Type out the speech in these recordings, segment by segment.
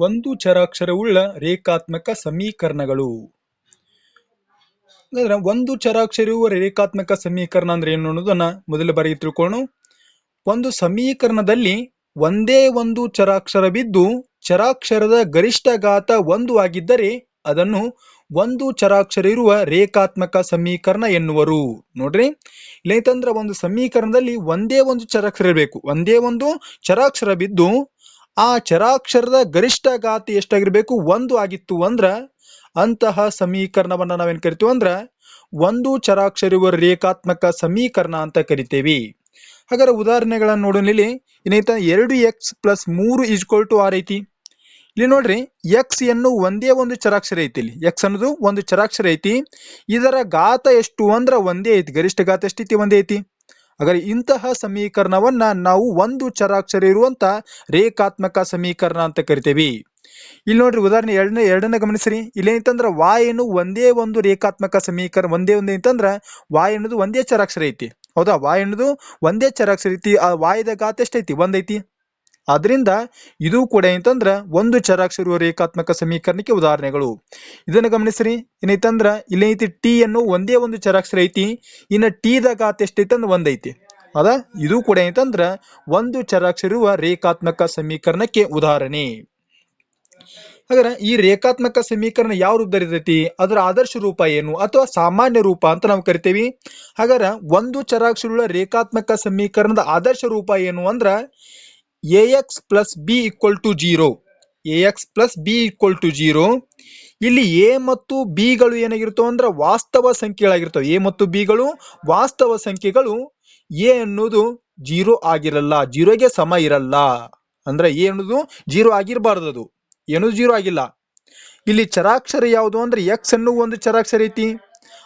ಒಂದು ಚರಾಕ್ಷರವುಳ್ಳ ರೇಖಾತ್ಮಕ ಸಮೀಕರಣಗಳು. ಅಂದ್ರೆ ಒಂದು ಚರಾಕ್ಷರವು ರೇಖಾತ್ಮಕ ಸಮೀಕರಣ ಅಂದ್ರೆ ಏನು ಅನ್ನೋದನ್ನ ಮೊದಲ ಬಾರಿ ತಿಳ್ಕೊಳ್ಳೋಣ. ಒಂದು ಸಮೀಕರಣದಲ್ಲಿ ಒಂದೇ ಒಂದು ಚರಾಕ್ಷರವಿದ್ದು ಚರಾಕ್ಷರದ ಗರಿಷ್ಠ ಘಾತ ಒಂದು ಆಗಿದ್ದರೆ ಅದನ್ನು ಒಂದು ಚರಾಕ್ಷರ ಇರುವ ರೇಖಾತ್ಮಕ ಸಮೀಕರಣ ಎನ್ನುವರು. ನೋಡ್ರಿ ಇಲ್ಲೈತಂದ್ರ ಒಂದು ಸಮೀಕರಣದಲ್ಲಿ ಒಂದೇ ಒಂದು ಚರಾಕ್ಷರ ಇರಬೇಕು. ಒಂದೇ ಒಂದು ಚರಾಕ್ಷರ ಬಿದ್ದು ಆ ಚರಾಕ್ಷರದ ಗರಿಷ್ಠ ಗಾತಿ ಎಷ್ಟಾಗಿರಬೇಕು? ಒಂದು ಆಗಿತ್ತು ಅಂದ್ರೆ ಅಂತಹ ಸಮೀಕರಣವನ್ನ ನಾವೇನ್ ಕರಿತೀವಿ ಅಂದ್ರೆ ಒಂದು ಚರಾಕ್ಷರ ಇರುವ ರೇಖಾತ್ಮಕ ಸಮೀಕರಣ ಅಂತ ಕರಿತೇವಿ. ಹಾಗಾದ್ರೆ ಉದಾಹರಣೆಗಳನ್ನ ನೋಡೋಣ. ಇಲ್ಲಿ ಏನೈತ ಎರಡು ಎಕ್ಸ್ ಪ್ಲಸ್ ಮೂರು ಈಜ್ಕೊಲ್ ಟು ಆರ್ ಐತಿ. ಇಲ್ಲಿ ನೋಡ್ರಿ ಎಕ್ಸ್ ಎನ್ನು ಒಂದೇ ಒಂದು ಚರಾಕ್ಷರ ಐತಿ ಇಲ್ಲಿ. ಎಕ್ಸ್ ಅನ್ನೋದು ಒಂದು ಚರಾಕ್ಷರ ಐತಿ. ಇದರ ಘಾತ ಎಷ್ಟು ಅಂದ್ರೆ ಒಂದೇ ಐತಿ. ಗರಿಷ್ಠ ಘಾತ ಎಷ್ಟೈತಿ ಒಂದೇ ಐತಿ. ಹಾಗಾದ್ರೆ ಇಂತಹ ಸಮೀಕರಣವನ್ನ ನಾವು ಒಂದು ಚರಾಕ್ಷರ ಇರುವಂತ ರೇಖಾತ್ಮಕ ಸಮೀಕರಣ ಅಂತ ಕರಿತೀವಿ. ಇಲ್ಲಿ ನೋಡ್ರಿ, ಉದಾಹರಣೆ ಎರಡನೇ ಎರಡನೇ ಗಮನಿಸ್ರಿ. ಇಲ್ಲೇನೈತಂದ್ರ ವಾಯ್ ಏನು ಒಂದೇ ಒಂದು ರೇಖಾತ್ಮಕ ಸಮೀಕರಣ, ಒಂದೇ ಒಂದು ಅಂತಂದ್ರೆ ವಾಯ್ ಅನ್ನೋದು ಒಂದೇ ಚರಾಕ್ಷರ ಐತಿ. ಹೌದಾ? ವಾಯ್ ಅನ್ನೋದು ಒಂದೇ ಚರಾಕ್ಷರ ಐತಿ. ಆ ವಾಯದ ಗಾತ ಎಷ್ಟೈತಿ? ಒಂದೈತಿ ಆದ್ರಿಂದ ಇದು ಕೂಡ ಏನಂತಂದ್ರೆ ಒಂದು ಚರಾಕ್ಷರ ರೇಖಾತ್ಮಕ ಸಮೀಕರಣಕ್ಕೆ ಉದಾಹರಣೆಗಳು. ಇದನ್ನ ಗಮನಿಸ್ರಿ. ಇಲ್ಲಿ ಐತಿ ಟಿ ಅನ್ನು ಒಂದೇ ಒಂದು ಚರಾಕ್ಷರ ಐತಿ. ಇನ್ನ ಟಿ ದ ಘಾತ ಎಷ್ಟೈತಿ ಅಂದ್ರ ಒಂದೈತಿ. ಅದ? ಇದು ಕೂಡ ಏನಂತಂದ್ರೆ ಒಂದು ಚರಾಕ್ಷರ ಇರುವ ರೇಖಾತ್ಮಕ ಸಮೀಕರಣಕ್ಕೆ ಉದಾಹರಣೆ. ಹಾಗಾದ್ರೆ ಈ ರೇಖಾತ್ಮಕ ಸಮೀಕರಣ ಯಾವ ರೂಪದಲ್ಲಿರ್ತೈತಿ ಅದರ ಆದರ್ಶ ರೂಪ ಏನು? ಅಥವಾ ಸಾಮಾನ್ಯ ರೂಪ ಅಂತ ನಾವು ಕರಿತೇವಿ. ಹಾಗಾದ್ರೆ ಒಂದು ಚರಾಕ್ಷರುಳ ರೇಖಾತ್ಮಕ ಸಮೀಕರಣದ ಆದರ್ಶ ರೂಪ ಏನು ಅಂದ್ರ x plus b equal to zero a x plus b equal to zero ಇಲ್ಲಿ ಎ ಮತ್ತು ಬಿಗಳು ಏನಾಗಿರ್ತವೆ ಅಂದ್ರೆ ವಾಸ್ತವ ಸಂಖ್ಯೆಗಳಾಗಿರ್ತವೆ. ಎ ಮತ್ತು ಬಿಗಳು ವಾಸ್ತವ ಸಂಖ್ಯೆಗಳು. ಎ ಅನ್ನೋದು ಜೀರೋ ಆಗಿರಲ್ಲ. ಜೀರೋಗೆ ಸಮ ಇರಲ್ಲ. ಅಂದ್ರೆ ಎ ಅನ್ನೋದು ಜೀರೋ ಆಗಿರಬಾರ್ದು ಅದು. ಏನು ಜೀರೋ ಆಗಿಲ್ಲ. ಇಲ್ಲಿ ಚರಾಕ್ಷರ ಯಾವುದು ಅಂದ್ರೆ ಎಕ್ಸ್ ಅನ್ನೋ ಒಂದು ಚರಾಕ್ಷರ ಐತಿ.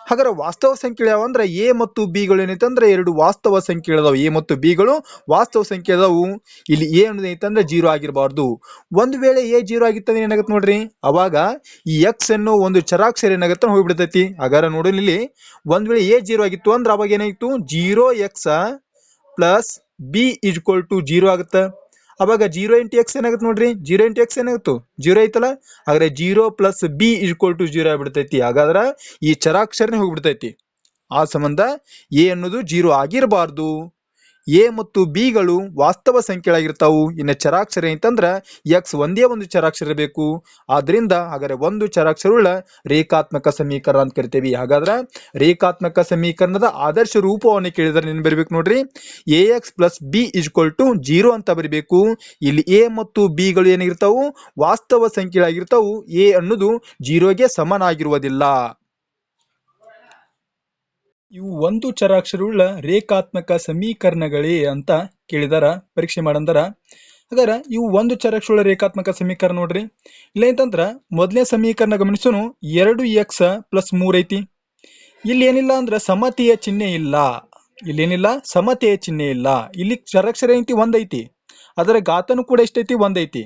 ಹಾಗಾದ್ರೆ ವಾಸ್ತವ ಸಂಖ್ಯೆ ಯಾವ ಅಂದ್ರೆ ಎ ಮತ್ತು ಬಿಗಳು ಏನೈತೆ ಅಂದ್ರೆ ಎರಡು ವಾಸ್ತವ ಸಂಖ್ಯೆ ಅದಾವು. ಎ ಮತ್ತು ಬಿಗಳು ವಾಸ್ತವ ಸಂಖ್ಯೆ ಅದಾವು. ಇಲ್ಲಿ ಎ ಅನ್ನೋದು ಐತಂದ್ರೆ ಜೀರೋ ಆಗಿರಬಾರ್ದು. ಒಂದು ವೇಳೆ ಎ ಜೀರೋ ಆಗಿತ್ತಂದ್ರೆ ಏನಾಗತ್ತೆ ನೋಡ್ರಿ? ಅವಾಗ ಈ ಎಕ್ಸ್ ಅನ್ನೋ ಒಂದು ಚರಾಕ್ಷರ ಏನಾಗುತ್ತೆ ಹೋಗ್ಬಿಡ್ತೈತಿ. ಹಾಗಾದ್ರೆ ನೋಡೋಣ ಇಲ್ಲಿ. ಒಂದ್ ವೇಳೆ ಎ ಜೀರೋ ಆಗಿತ್ತು ಅಂದ್ರೆ ಅವಾಗ ಏನಾಗಿತ್ತು zero x plus b equal to zero ಆಗುತ್ತೆ. ಅವಾಗ ಜೀರೋ ಇಂಟು ಎಕ್ಸ್ ಏನಾಗುತ್ತೆ ನೋಡ್ರಿ? ಜೀರೋ ಇಂಟು ಎಕ್ಸ್ ಏನಾಗುತ್ತೆ ಜೀರೋ ಐತಲ್ಲ? ಹಾಗಾದ್ರೆ zero plus b equal to zero ಆಗ್ಬಿಡ್ತೈತಿ. ಹಾಗಾದ್ರೆ ಈ ಚರಾಕ್ಷರನೇ ಹೋಗ್ಬಿಡ್ತೈತಿ. ಆ ಸಂಬಂಧ ಎ ಅನ್ನೋದು ಜೀರೋ ಆಗಿರಬಾರ್ದು. ಎ ಮತ್ತು ಬಿಗಳು ವಾಸ್ತವ ಸಂಖ್ಯೆಗಳಾಗಿರ್ತಾವು. ಇನ್ನು ಚರಾಕ್ಷರ ಅಂತಂದ್ರೆ ಎಕ್ಸ್ ಒಂದೇ ಒಂದು ಚರಾಕ್ಷರ ಇರಬೇಕು. ಆದ್ರಿಂದ ಹಾಗಾದ್ರೆ ಒಂದು ಚರಾಕ್ಷರವುಳ್ಳ ರೇಖಾತ್ಮಕ ಸಮೀಕರಣ ಅಂತ ಕರಿತೀವಿ. ಹಾಗಾದ್ರೆ ರೇಖಾತ್ಮಕ ಸಮೀಕರಣದ ಆದರ್ಶ ರೂಪವನ್ನು ಕೇಳಿದ್ರೆ ನೀನು ಬರಬೇಕು ನೋಡ್ರಿ. A x plus b equal to zero ಅಂತ ಬರಿಬೇಕು. ಇಲ್ಲಿ ಎ ಮತ್ತು ಬಿಗಳು ಏನಾಗಿರ್ತಾವು ವಾಸ್ತವ ಸಂಖ್ಯೆಗಳಾಗಿರ್ತಾವು. ಎ ಅನ್ನೋದು ಜೀರೋಗೆ ಸಮನಾಗಿರುವುದಿಲ್ಲ. ಇವು ಒಂದು ಚರಾಕ್ಷರವುಳ್ಳ ರೇಖಾತ್ಮಕ ಸಮೀಕರಣಗಳೇ ಅಂತ ಕೇಳಿದಾರ, ಪರೀಕ್ಷೆ ಮಾಡಂದಾರ. ಹಾಗಾರ ಇವು ಒಂದು ಚರಾಕ್ಷರವುಳ್ಳ ರೇಖಾತ್ಮಕ ಸಮೀಕರಣ ನೋಡ್ರಿ. ಇಲ್ಲ ಅಂತಂದ್ರ ಮೊದಲನೇ ಸಮೀಕರಣ ಗಮನಿಸೋನು ಎರಡು ಎಕ್ಸ್ ಪ್ಲಸ್ ಮೂರ್ ಐತಿ. ಇಲ್ಲಿ ಏನಿಲ್ಲ ಅಂದ್ರೆ ಸಮತೆಯ ಚಿಹ್ನೆ ಇಲ್ಲ. ಇಲ್ಲಿ ಏನಿಲ್ಲ? ಸಮತೆಯ ಚಿಹ್ನೆ ಇಲ್ಲ. ಇಲ್ಲಿ ಚರಾಕ್ಷರ ಐತಿ? ಒಂದೈತಿ ಅದರ ಗಾತನು ಕೂಡ ಎಷ್ಟೈತಿ ಒಂದೈತಿ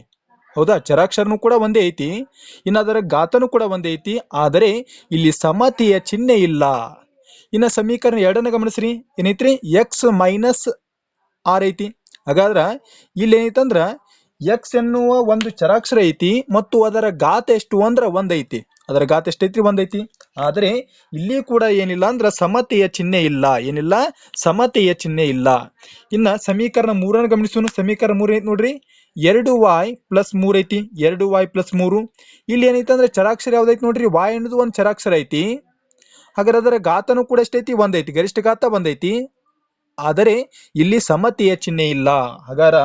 ಹೌದಾ? ಚರಾಕ್ಷರನು ಕೂಡ ಒಂದೇ ಐತಿ. ಇನ್ನು ಅದರ ಗಾತನು ಕೂಡ ಒಂದೇ ಐತಿ. ಆದರೆ ಇಲ್ಲಿ ಸಮತೆಯ ಚಿಹ್ನೆ ಇಲ್ಲ. ಇನ್ನ ಸಮೀಕರಣ ಎರಡನ್ನ ಗಮನಿಸ್ರಿ. ಏನೈತ್ರಿ? ಎಕ್ಸ್ ಮೈನಸ್ ಆರ್ ಐತಿ. ಹಾಗಾದ್ರ ಇಲ್ಲಿ ಏನೈತಂದ್ರ ಎಕ್ಸ್ ಎನ್ನುವ ಒಂದು ಚರಾಕ್ಷರ ಐತಿ ಮತ್ತು ಅದರ ಗಾತ ಎಷ್ಟು ಅಂದ್ರ ಐತಿ. ಅದರ ಗಾತ ಎಷ್ಟೈತಿ ಒಂದೈತಿ ಆದರೆ ಇಲ್ಲಿ ಕೂಡ ಏನಿಲ್ಲ ಅಂದ್ರ ಸಮತೆಯ ಚಿಹ್ನೆ ಇಲ್ಲ. ಏನಿಲ್ಲ? ಸಮತೆಯ ಚಿಹ್ನೆ ಇಲ್ಲ. ಇನ್ನ ಸಮೀಕರಣ ಮೂರನ್ನ ಗಮನಿಸೋಣ. ಸಮೀಕರಣ ಮೂರ್ ಐತಿ ನೋಡ್ರಿ? ಎರಡು ವಾಯ್ ಪ್ಲಸ್ ಮೂರ್ ಐತಿ. ಎರಡು ವಾಯ್ ಪ್ಲಸ್ ಮೂರು. ಇಲ್ಲಿ ಏನೈತಂದ್ರೆ ಚರಾಕ್ಷರ ಯಾವ್ದೈತಿ ನೋಡ್ರಿ? ವಾಯ್ ಅನ್ನೋದು ಒಂದು ಚರಾಕ್ಷರ ಐತಿ. ಹಾಗಾದ್ರೆ ಅದರ ಘಾತನು ಕೂಡ ಎಷ್ಟೈತಿ? ಒಂದೈತಿ. ಗರಿಷ್ಠ ಘಾತ ಒಂದೈತಿ. ಆದರೆ ಇಲ್ಲಿ ಸಮತೆಯ ಚಿಹ್ನೆ ಇಲ್ಲ. ಹಾಗಾರ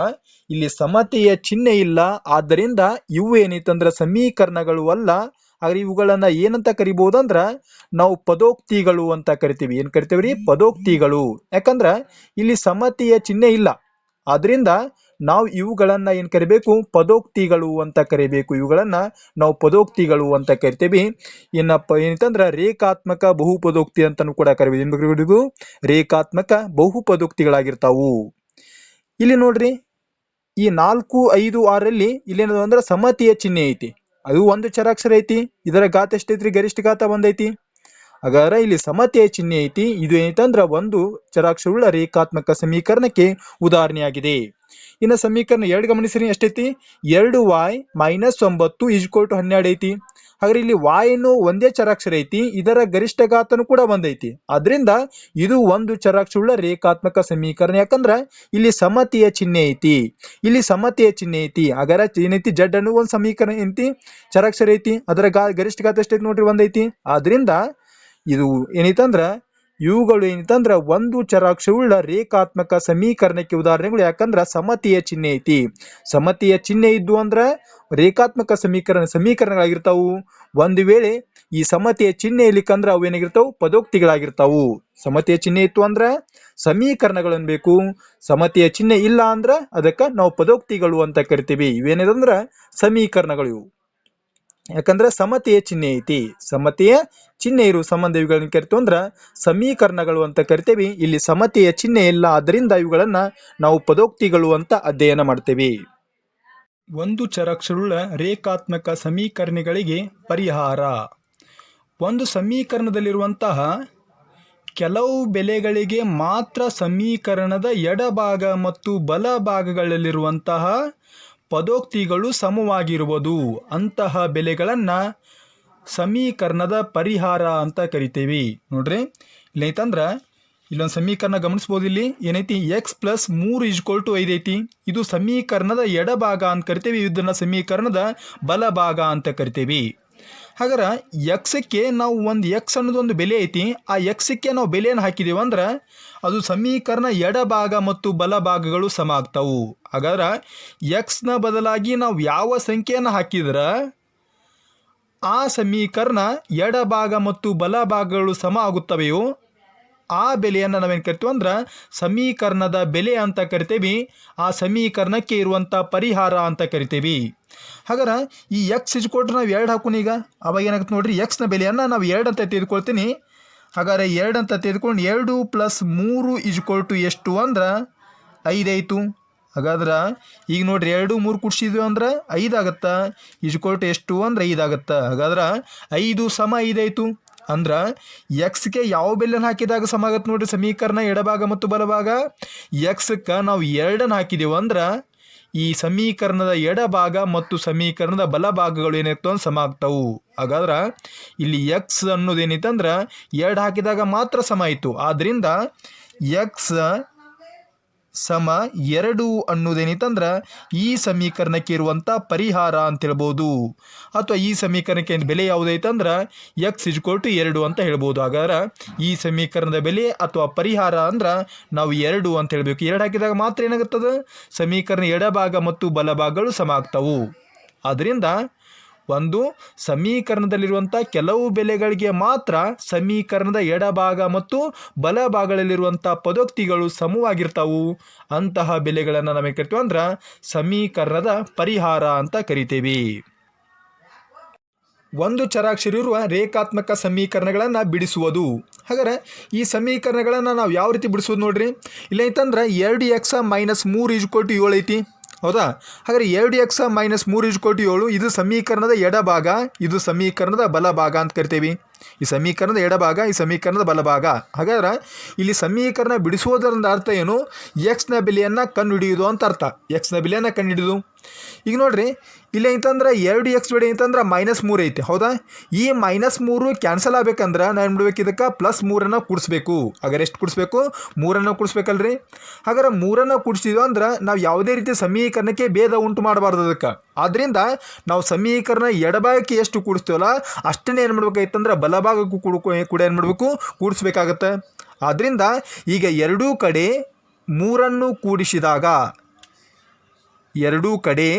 ಇಲ್ಲಿ ಸಮತೆಯ ಚಿಹ್ನೆ ಇಲ್ಲ. ಆದ್ದರಿಂದ ಇವು ಏನೈತಂದ್ರ ಸಮೀಕರಣಗಳು ಅಲ್ಲ. ಹಾಗೆ ಇವುಗಳನ್ನ ಏನಂತ ಕರಿಬಹುದಂದ್ರ ನಾವು ಪದೋಕ್ತಿಗಳು ಅಂತ ಕರಿತೀವಿ. ಏನ್ ರೀ? ಪದೋಕ್ತಿಗಳು. ಯಾಕಂದ್ರ ಇಲ್ಲಿ ಸಮತೆಯ ಚಿಹ್ನೆ ಇಲ್ಲ. ಆದ್ರಿಂದ ನಾವು ಇವುಗಳನ್ನ ಏನು ಕರಿಬೇಕು? ಪದೋಕ್ತಿಗಳು ಅಂತ ಕರಿಬೇಕು. ಇವುಗಳನ್ನ ನಾವು ಪದೋಕ್ತಿಗಳು ಅಂತ ಕರಿತೀವಿ. ಏನಪ್ಪ ಏನಂತಂದ್ರೆ ರೇಖಾತ್ಮಕ ಬಹುಪದೋಕ್ತಿ ಅಂತಾನು ಕೂಡ ಕರಿಬೇಕು ರೇಖಾತ್ಮಕ ಬಹುಪದೋಕ್ತಿಗಳಾಗಿರ್ತಾವು. ಇಲ್ಲಿ ನೋಡ್ರಿ, ಈ ನಾಲ್ಕು, ಐದು, ಆರಲ್ಲಿ ಇಲ್ಲೇನದು ಅಂದ್ರೆ ಸಮತೆಯ ಚಿಹ್ನೆ ಐತಿ. ಅದು ಒಂದು ಚರಾಕ್ಷರ ಐತಿ. ಇದರ ಗಾತ ಎಷ್ಟೈತ್ರಿ? ಗರಿಷ್ಠ ಗಾತ ಒಂದೈತಿ. ಹಾಗಾದ್ರೆ ಇಲ್ಲಿ ಸಮತೆಯ ಚಿಹ್ನೆ ಐತಿ, ಇದು ಏನೈತಂದ್ರ ಒಂದು ಚರಾಕ್ಷರವುಳ್ಳ ರೇಖಾತ್ಮಕ ಸಮೀಕರಣಕ್ಕೆ ಉದಾಹರಣೆಯಾಗಿದೆ. ಇನ್ನು ಸಮೀಕರಣ ಎರಡು ಗಮನಿಸ್ರಿ ಎಷ್ಟೈತಿ ಎರಡು ವಾಯ್ ಮೈನಸ್ ಒಂಬತ್ತು ಈಜ್ಕೋಲ್ ಟು ಹನ್ನೆರಡು ಐತಿ. ಹಾಗಾದ್ರೆ ಇಲ್ಲಿ ವಾಯ್ ಅನ್ನು ಒಂದೇ ಚರಾಕ್ಷರ ಐತಿ, ಇದರ ಗರಿಷ್ಠ ಘಾತನು ಕೂಡ ಒಂದೈತಿ. ಅದರಿಂದ ಇದು ಒಂದು ಚರಾಕ್ಷರವುಳ್ಳ ರೇಖಾತ್ಮಕ ಸಮೀಕರಣ, ಯಾಕಂದ್ರ ಇಲ್ಲಿ ಸಮತೆಯ ಚಿಹ್ನೆ ಐತಿ. ಇಲ್ಲಿ ಸಮತೆಯ ಚಿಹ್ನೆ ಐತಿ. ಹಾಗಾದ್ರೆ ಏನೈತಿ? ಜಡ್ ಅನ್ನು ಒಂದು ಸಮೀಕರಣ ಐತಿ ಚರಾಕ್ಷರ ಐತಿ. ಅದರ ಗರಿಷ್ಠ ಘಾತ ಎಷ್ಟೈತಿ ನೋಡ್ರಿ ಒಂದೈತಿ? ಆದ್ರಿಂದ ಇದು ಏನೈತಂದ್ರ ಇವುಗಳು ಏನಿತ್ತಂದ್ರೆ, ಒಂದು ಚರಾಕ್ಷವುಳ್ಳ ರೇಖಾತ್ಮಕ ಸಮೀಕರಣಕ್ಕೆ ಉದಾಹರಣೆಗಳು ಯಾಕಂದ್ರ ಸಮತೆಯ ಚಿಹ್ನೆ ಐತಿ. ಸಮತೆಯ ಚಿಹ್ನೆ ಇದ್ದು ಅಂದ್ರ, ರೇಖಾತ್ಮಕ ಸಮೀಕರಣ, ಸಮೀಕರಣಗಳಾಗಿರ್ತಾವು. ಒಂದು ವೇಳೆ ಈ ಸಮತೆಯ ಚಿಹ್ನೆ ಇರ್ಲಿಕ್ಕಂದ್ರ, ಅವು ಏನಾಗಿರ್ತಾವು? ಪದೋಕ್ತಿಗಳಾಗಿರ್ತಾವು. ಸಮತೆಯ ಚಿಹ್ನೆ ಇತ್ತು ಅಂದ್ರ ಸಮೀಕರಣಗಳು ಅನ್ಬೇಕು ಸಮತೆಯ ಚಿಹ್ನೆ ಇಲ್ಲ ಅಂದ್ರ, ಅದಕ್ಕ ನಾವು ಪದೋಕ್ತಿಗಳು ಅಂತ ಕರಿತೀವಿ. ಇವೇನಿದಂದ್ರ ಸಮೀಕರಣಗಳು ಇವು. ಯಾಕಂದ್ರೆ ಸಮತೆಯ ಚಿಹ್ನೆ ಐತಿ. ಸಮತೆಯ ಚಿಹ್ನೆ ಇರುವ ಸಂಬಂಧ ಇವುಗಳನ್ನ ಕರಿತು ಅಂದ್ರ ಸಮೀಕರಣಗಳು ಅಂತ ಕರಿತೇವಿ. ಇಲ್ಲಿ ಸಮತೆಯ ಚಿಹ್ನೆ ಇಲ್ಲ ಆದ್ದರಿಂದ ಇವುಗಳನ್ನ ನಾವು ಪದೋಕ್ತಿಗಳು ಅಂತ ಅಧ್ಯಯನ ಮಾಡ್ತೇವೆ. ಒಂದು ಚರಾಕ್ಷರವುಳ್ಳ ರೇಖಾತ್ಮಕ ಸಮೀಕರಣಗಳಿಗೆ ಪರಿಹಾರ. ಒಂದು ಸಮೀಕರಣದಲ್ಲಿರುವಂತಹ ಕೆಲವು ಬೆಲೆಗಳಿಗೆ ಮಾತ್ರ ಸಮೀಕರಣದ ಎಡಭಾಗ ಮತ್ತು ಬಲಭಾಗಗಳಲ್ಲಿರುವಂತಹ ಪದೋಕ್ತಿಗಳು ಸಮವಾಗಿರುವುದು. ಅಂತಹ ಬೆಲೆಗಳನ್ನು ಸಮೀಕರಣದ ಪರಿಹಾರ ಅಂತ ಕರಿತೀವಿ. ನೋಡ್ರಿ ಇಲ್ಲೈತಂದ್ರ ಇಲ್ಲೊಂದು ಸಮೀಕರಣ ಗಮನಿಸ್ಬೋದು ಇಲ್ಲಿ. ಏನೈತಿ? ಎಕ್ಸ್ ಪ್ಲಸ್ ಮೂರು ಇಜ್ಕೋಲ್ ಟು ಐದು ಐತಿ. ಇದು ಸಮೀಕರಣದ ಎಡಭಾಗ ಅಂತ ಕರಿತೀವಿ. ಇದನ್ನ ಸಮೀಕರಣದ ಬಲಭಾಗ ಅಂತ ಕರಿತೀವಿ. ಹಾಗಾದ್ರೆ ಎಕ್ಸಕ್ಕೆ ನಾವು ಒಂದು ಎಕ್ಸ್ ಅನ್ನೋದು ಒಂದು ಬೆಲೆ ಐತಿ. ಆ ಎಕ್ಸಕ್ಕೆ ನಾವು ಬೆಲೆಯನ್ನು ಹಾಕಿದ್ದೀವಿ ಅಂದ್ರೆ ಅದು ಸಮೀಕರಣ ಎಡಭಾಗ ಮತ್ತು ಬಲಭಾಗಗಳು ಸಮ ಆಗ್ತಾವು. ಹಾಗಾದ್ರೆ ಎಕ್ಸ್ನ ಬದಲಾಗಿ ನಾವು ಯಾವ ಸಂಖ್ಯೆಯನ್ನು ಹಾಕಿದ್ರೆ ಆ ಸಮೀಕರಣ ಎಡಭಾಗ ಮತ್ತು ಬಲಭಾಗಗಳು ಸಮ ಆಗುತ್ತವೆಯೋ ಆ ಬೆಲೆಯನ್ನು ನಾವೇನು ಕರಿತೀವಿ ಅಂದ್ರೆ ಸಮೀಕರಣದ ಬೆಲೆ ಅಂತ ಕರಿತೇವಿ, ಆ ಸಮೀಕರಣಕ್ಕೆ ಇರುವಂಥ ಪರಿಹಾರ ಅಂತ ಕರಿತೀವಿ. ಹಾಗಾದ್ರೆ ಈ ಎಕ್ಸ್ ಇಜ್ಕೊಟ್ರೆ ನಾವು ಎರಡು ಹಾಕೋಣ ಈಗ. ಅವಾಗ ಏನಾಗುತ್ತೆ ನೋಡ್ರಿ ಎಕ್ಸ್ನ ಬೆಲೆಯನ್ನು ನಾವು ಎರಡು ಅಂತ ತೆಗೆದುಕೊಳ್ತೀನಿ. ಹಾಗಾದ್ರೆ ಎರಡು ಅಂತ ತೆಗೆದುಕೊಂಡು ಎರಡು ಪ್ಲಸ್ ಮೂರು ಇಜ್ಕೊಲ್ ಟು ಎಷ್ಟು ಅಂದ್ರೆ ಐದಾಯಿತು ಹಾಗಾದ್ರೆ ಈಗ ನೋಡ್ರಿ, ಎರಡು ಮೂರು ಕುಡ್ಸಿದ್ವಿ ಅಂದ್ರೆ ಐದು ಆಗತ್ತಾ? ಇಜ್ಕೊಲ್ ಎಷ್ಟು ಅಂದ್ರೆ ಐದಾಗತ್ತ ಹಾಗಾದ್ರೆ ಐದು ಸಮ ಐದಾಯ್ತು ಅಂದ್ರೆ ಎಕ್ಸ್ಗೆ ಯಾವ ಬೆಲೆನ ಹಾಕಿದಾಗ ಸಮ ಆಗತ್ತೆ ನೋಡ್ರಿ? ಸಮೀಕರಣ, ಎಡಭಾಗ ಮತ್ತು ಬಲಭಾಗ. ಎಕ್ಸ್ಗೆ ನಾವು ಎರಡನ್ನು ಹಾಕಿದೀವಿ ಅಂದ್ರೆ ಈ ಸಮೀಕರಣದ ಎಡಭಾಗ ಮತ್ತು ಸಮೀಕರಣದ ಬಲಭಾಗಗಳು ಏನಿತ್ತು ಅಂದ್ರೆ ಸಮ ಆಗ್ತಾವು ಹಾಗಾದ್ರೆ ಇಲ್ಲಿ ಎಕ್ಸ್ ಅನ್ನೋದು ಏನೈತಂದ್ರೆ ಎರಡು ಹಾಕಿದಾಗ ಮಾತ್ರ ಸಮ ಆಯಿತು. ಆದ್ದರಿಂದ ಎಕ್ಸ್ ಸಮ ಎರಡು ಅನ್ನೋದೇನಿತ್ತಂದ್ರೆ ಈ ಸಮೀಕರಣಕ್ಕೆ ಇರುವಂಥ ಪರಿಹಾರ ಅಂತ ಹೇಳ್ಬೋದು ಅಥವಾ ಈ ಸಮೀಕರಣಕ್ಕೆ ಬೆಲೆ ಯಾವುದೈತಂದ್ರೆ ಎಕ್ಸ್ ಇಜ್ಕೋಲ್ ಟು ಎರಡು ಅಂತ ಹೇಳ್ಬೋದು. ಹಾಗಾದ್ರೆ ಈ ಸಮೀಕರಣದ ಬೆಲೆ ಅಥವಾ ಪರಿಹಾರ ಅಂದ್ರೆ ನಾವು ಎರಡು ಅಂತ ಹೇಳಬೇಕು. ಎರಡು ಹಾಕಿದಾಗ ಮಾತ್ರ ಏನಾಗುತ್ತದೆ? ಸಮೀಕರಣ ಎಡಭಾಗ ಮತ್ತು ಬಲಭಾಗಗಳು ಸಮ ಆಗ್ತವು. ಆದ್ದರಿಂದ ಒಂದು, ಸಮೀಕರಣದಲ್ಲಿರುವಂಥ ಕೆಲವು ಬೆಲೆಗಳಿಗೆ ಮಾತ್ರ ಸಮೀಕರಣದ ಎಡಭಾಗ ಮತ್ತು ಬಲಭಾಗಗಳಲ್ಲಿರುವಂಥ ಪದೋಕ್ತಿಗಳು ಸಮವಾಗಿರ್ತಾವು. ಅಂತಹ ಬೆಲೆಗಳನ್ನು ನಮಗೆ ಕರಿತೀವಿ ಅಂದ್ರೆ ಸಮೀಕರಣದ ಪರಿಹಾರ ಅಂತ ಕರಿತೀವಿ. ಒಂದು ಚರಾಕ್ಷರಿ ಇರುವ ರೇಖಾತ್ಮಕ ಸಮೀಕರಣಗಳನ್ನು ಬಿಡಿಸುವುದು. ಹಾಗಾದರೆ ಈ ಸಮೀಕರಣಗಳನ್ನು ನಾವು ಯಾವ ರೀತಿ ಬಿಡಿಸೋದು ನೋಡ್ರಿ? ಇಲ್ಲ ಐತಂದ್ರೆ ಎರಡು ಎಕ್ಸ ಮೈನಸ್ ಮೂರು ಇಜ್ಕೊಟ್ಟು ಏಳು ಐತಿ. ಹೌದಾ? ಹಾಗಾದರೆ ಎರಡು ಎಕ್ಸ ಮೈನಸ್ ಮೂರು ಇಜ್ಕೊಟ್ಟು ಏಳು, ಇದು ಸಮೀಕರಣದ ಎಡಭಾಗ, ಇದು ಸಮೀಕರಣದ ಬಲಭಾಗ ಅಂತ ಕರಿತೀವಿ. ಈ ಸಮೀಕರಣದ ಎಡಭಾಗ, ಈ ಸಮೀಕರಣದ ಬಲಭಾಗ. ಹಾಗಾದ್ರೆ ಇಲ್ಲಿ ಸಮೀಕರಣ ಬಿಡಿಸುವುದರಿಂದ ಅರ್ಥ ಏನು? ಎಕ್ಸ್ನ ಬೆಲೆಯನ್ನು ಕಂಡುಹಿಡಿಯುವುದು ಅಂತ ಅರ್ಥ. ಎಕ್ಸ್ನ ಬೆಲೆಯನ್ನು ಕಂಡುಹಿಡಿದು. ಈಗ ನೋಡ್ರಿ ಇಲ್ಲಿ ಅಂತಂದ್ರೆ ಎರಡು ಎಕ್ಸ್ ಬೆಲೆ ಅಂತಂದ್ರೆ ಮೈನಸ್ ಮೂರು ಐತೆ, ಹೌದಾ? ಈ ಮೈನಸ್ ಮೂರು ಕ್ಯಾನ್ಸಲ್ ಆಗ್ಬೇಕಂದ್ರೆ ನಾನು ಏನು ಮಾಡ್ಬೇಕು ಇದಕ್ಕೆ? ಪ್ಲಸ್ ಮೂರನ್ನು ಕೂಡಿಸ್ಬೇಕು. ಹಾಗಾದ್ರೆ ಎಷ್ಟು ಕೂಡಿಸ್ಬೇಕು? ಮೂರನ್ನು ಕೂಡಿಸ್ಬೇಕಲ್ರಿ? ಹಾಗಾದ್ರೆ ಮೂರನ್ನು ಕೂಡಿಸಿದ್ವಿ ಅಂದ್ರೆ ನಾವು ಯಾವುದೇ ರೀತಿ ಸಮೀಕರಣಕ್ಕೆ ಭೇದ ಉಂಟು ಮಾಡಬಾರ್ದು ಅದಕ್ಕೆ. ಆದ್ದರಿಂದ ನಾವು ಸಮೀಕರಣ ಎಡಭಾಗಕ್ಕೆ ಎಷ್ಟು ಕೂಡಿಸ್ತೀವಲ್ಲ, ಅಷ್ಟನ್ನೇ ಏನು ಮಾಡ್ಬೇಕಾಯ್ತಂದ್ರೆ ಬಲಭಾಗಕ್ಕೂ ಕೂಡ ಕೂಡ ಏನು ಮಾಡಬೇಕು? ಕೂಡಿಸ್ಬೇಕಾಗತ್ತೆ. ಆದ್ದರಿಂದ ಈಗ ಎರಡೂ ಕಡೆ ಮೂರನ್ನು ಕೂಡಿಸಿದಾಗ, ಎರಡೂ ಕಡೆ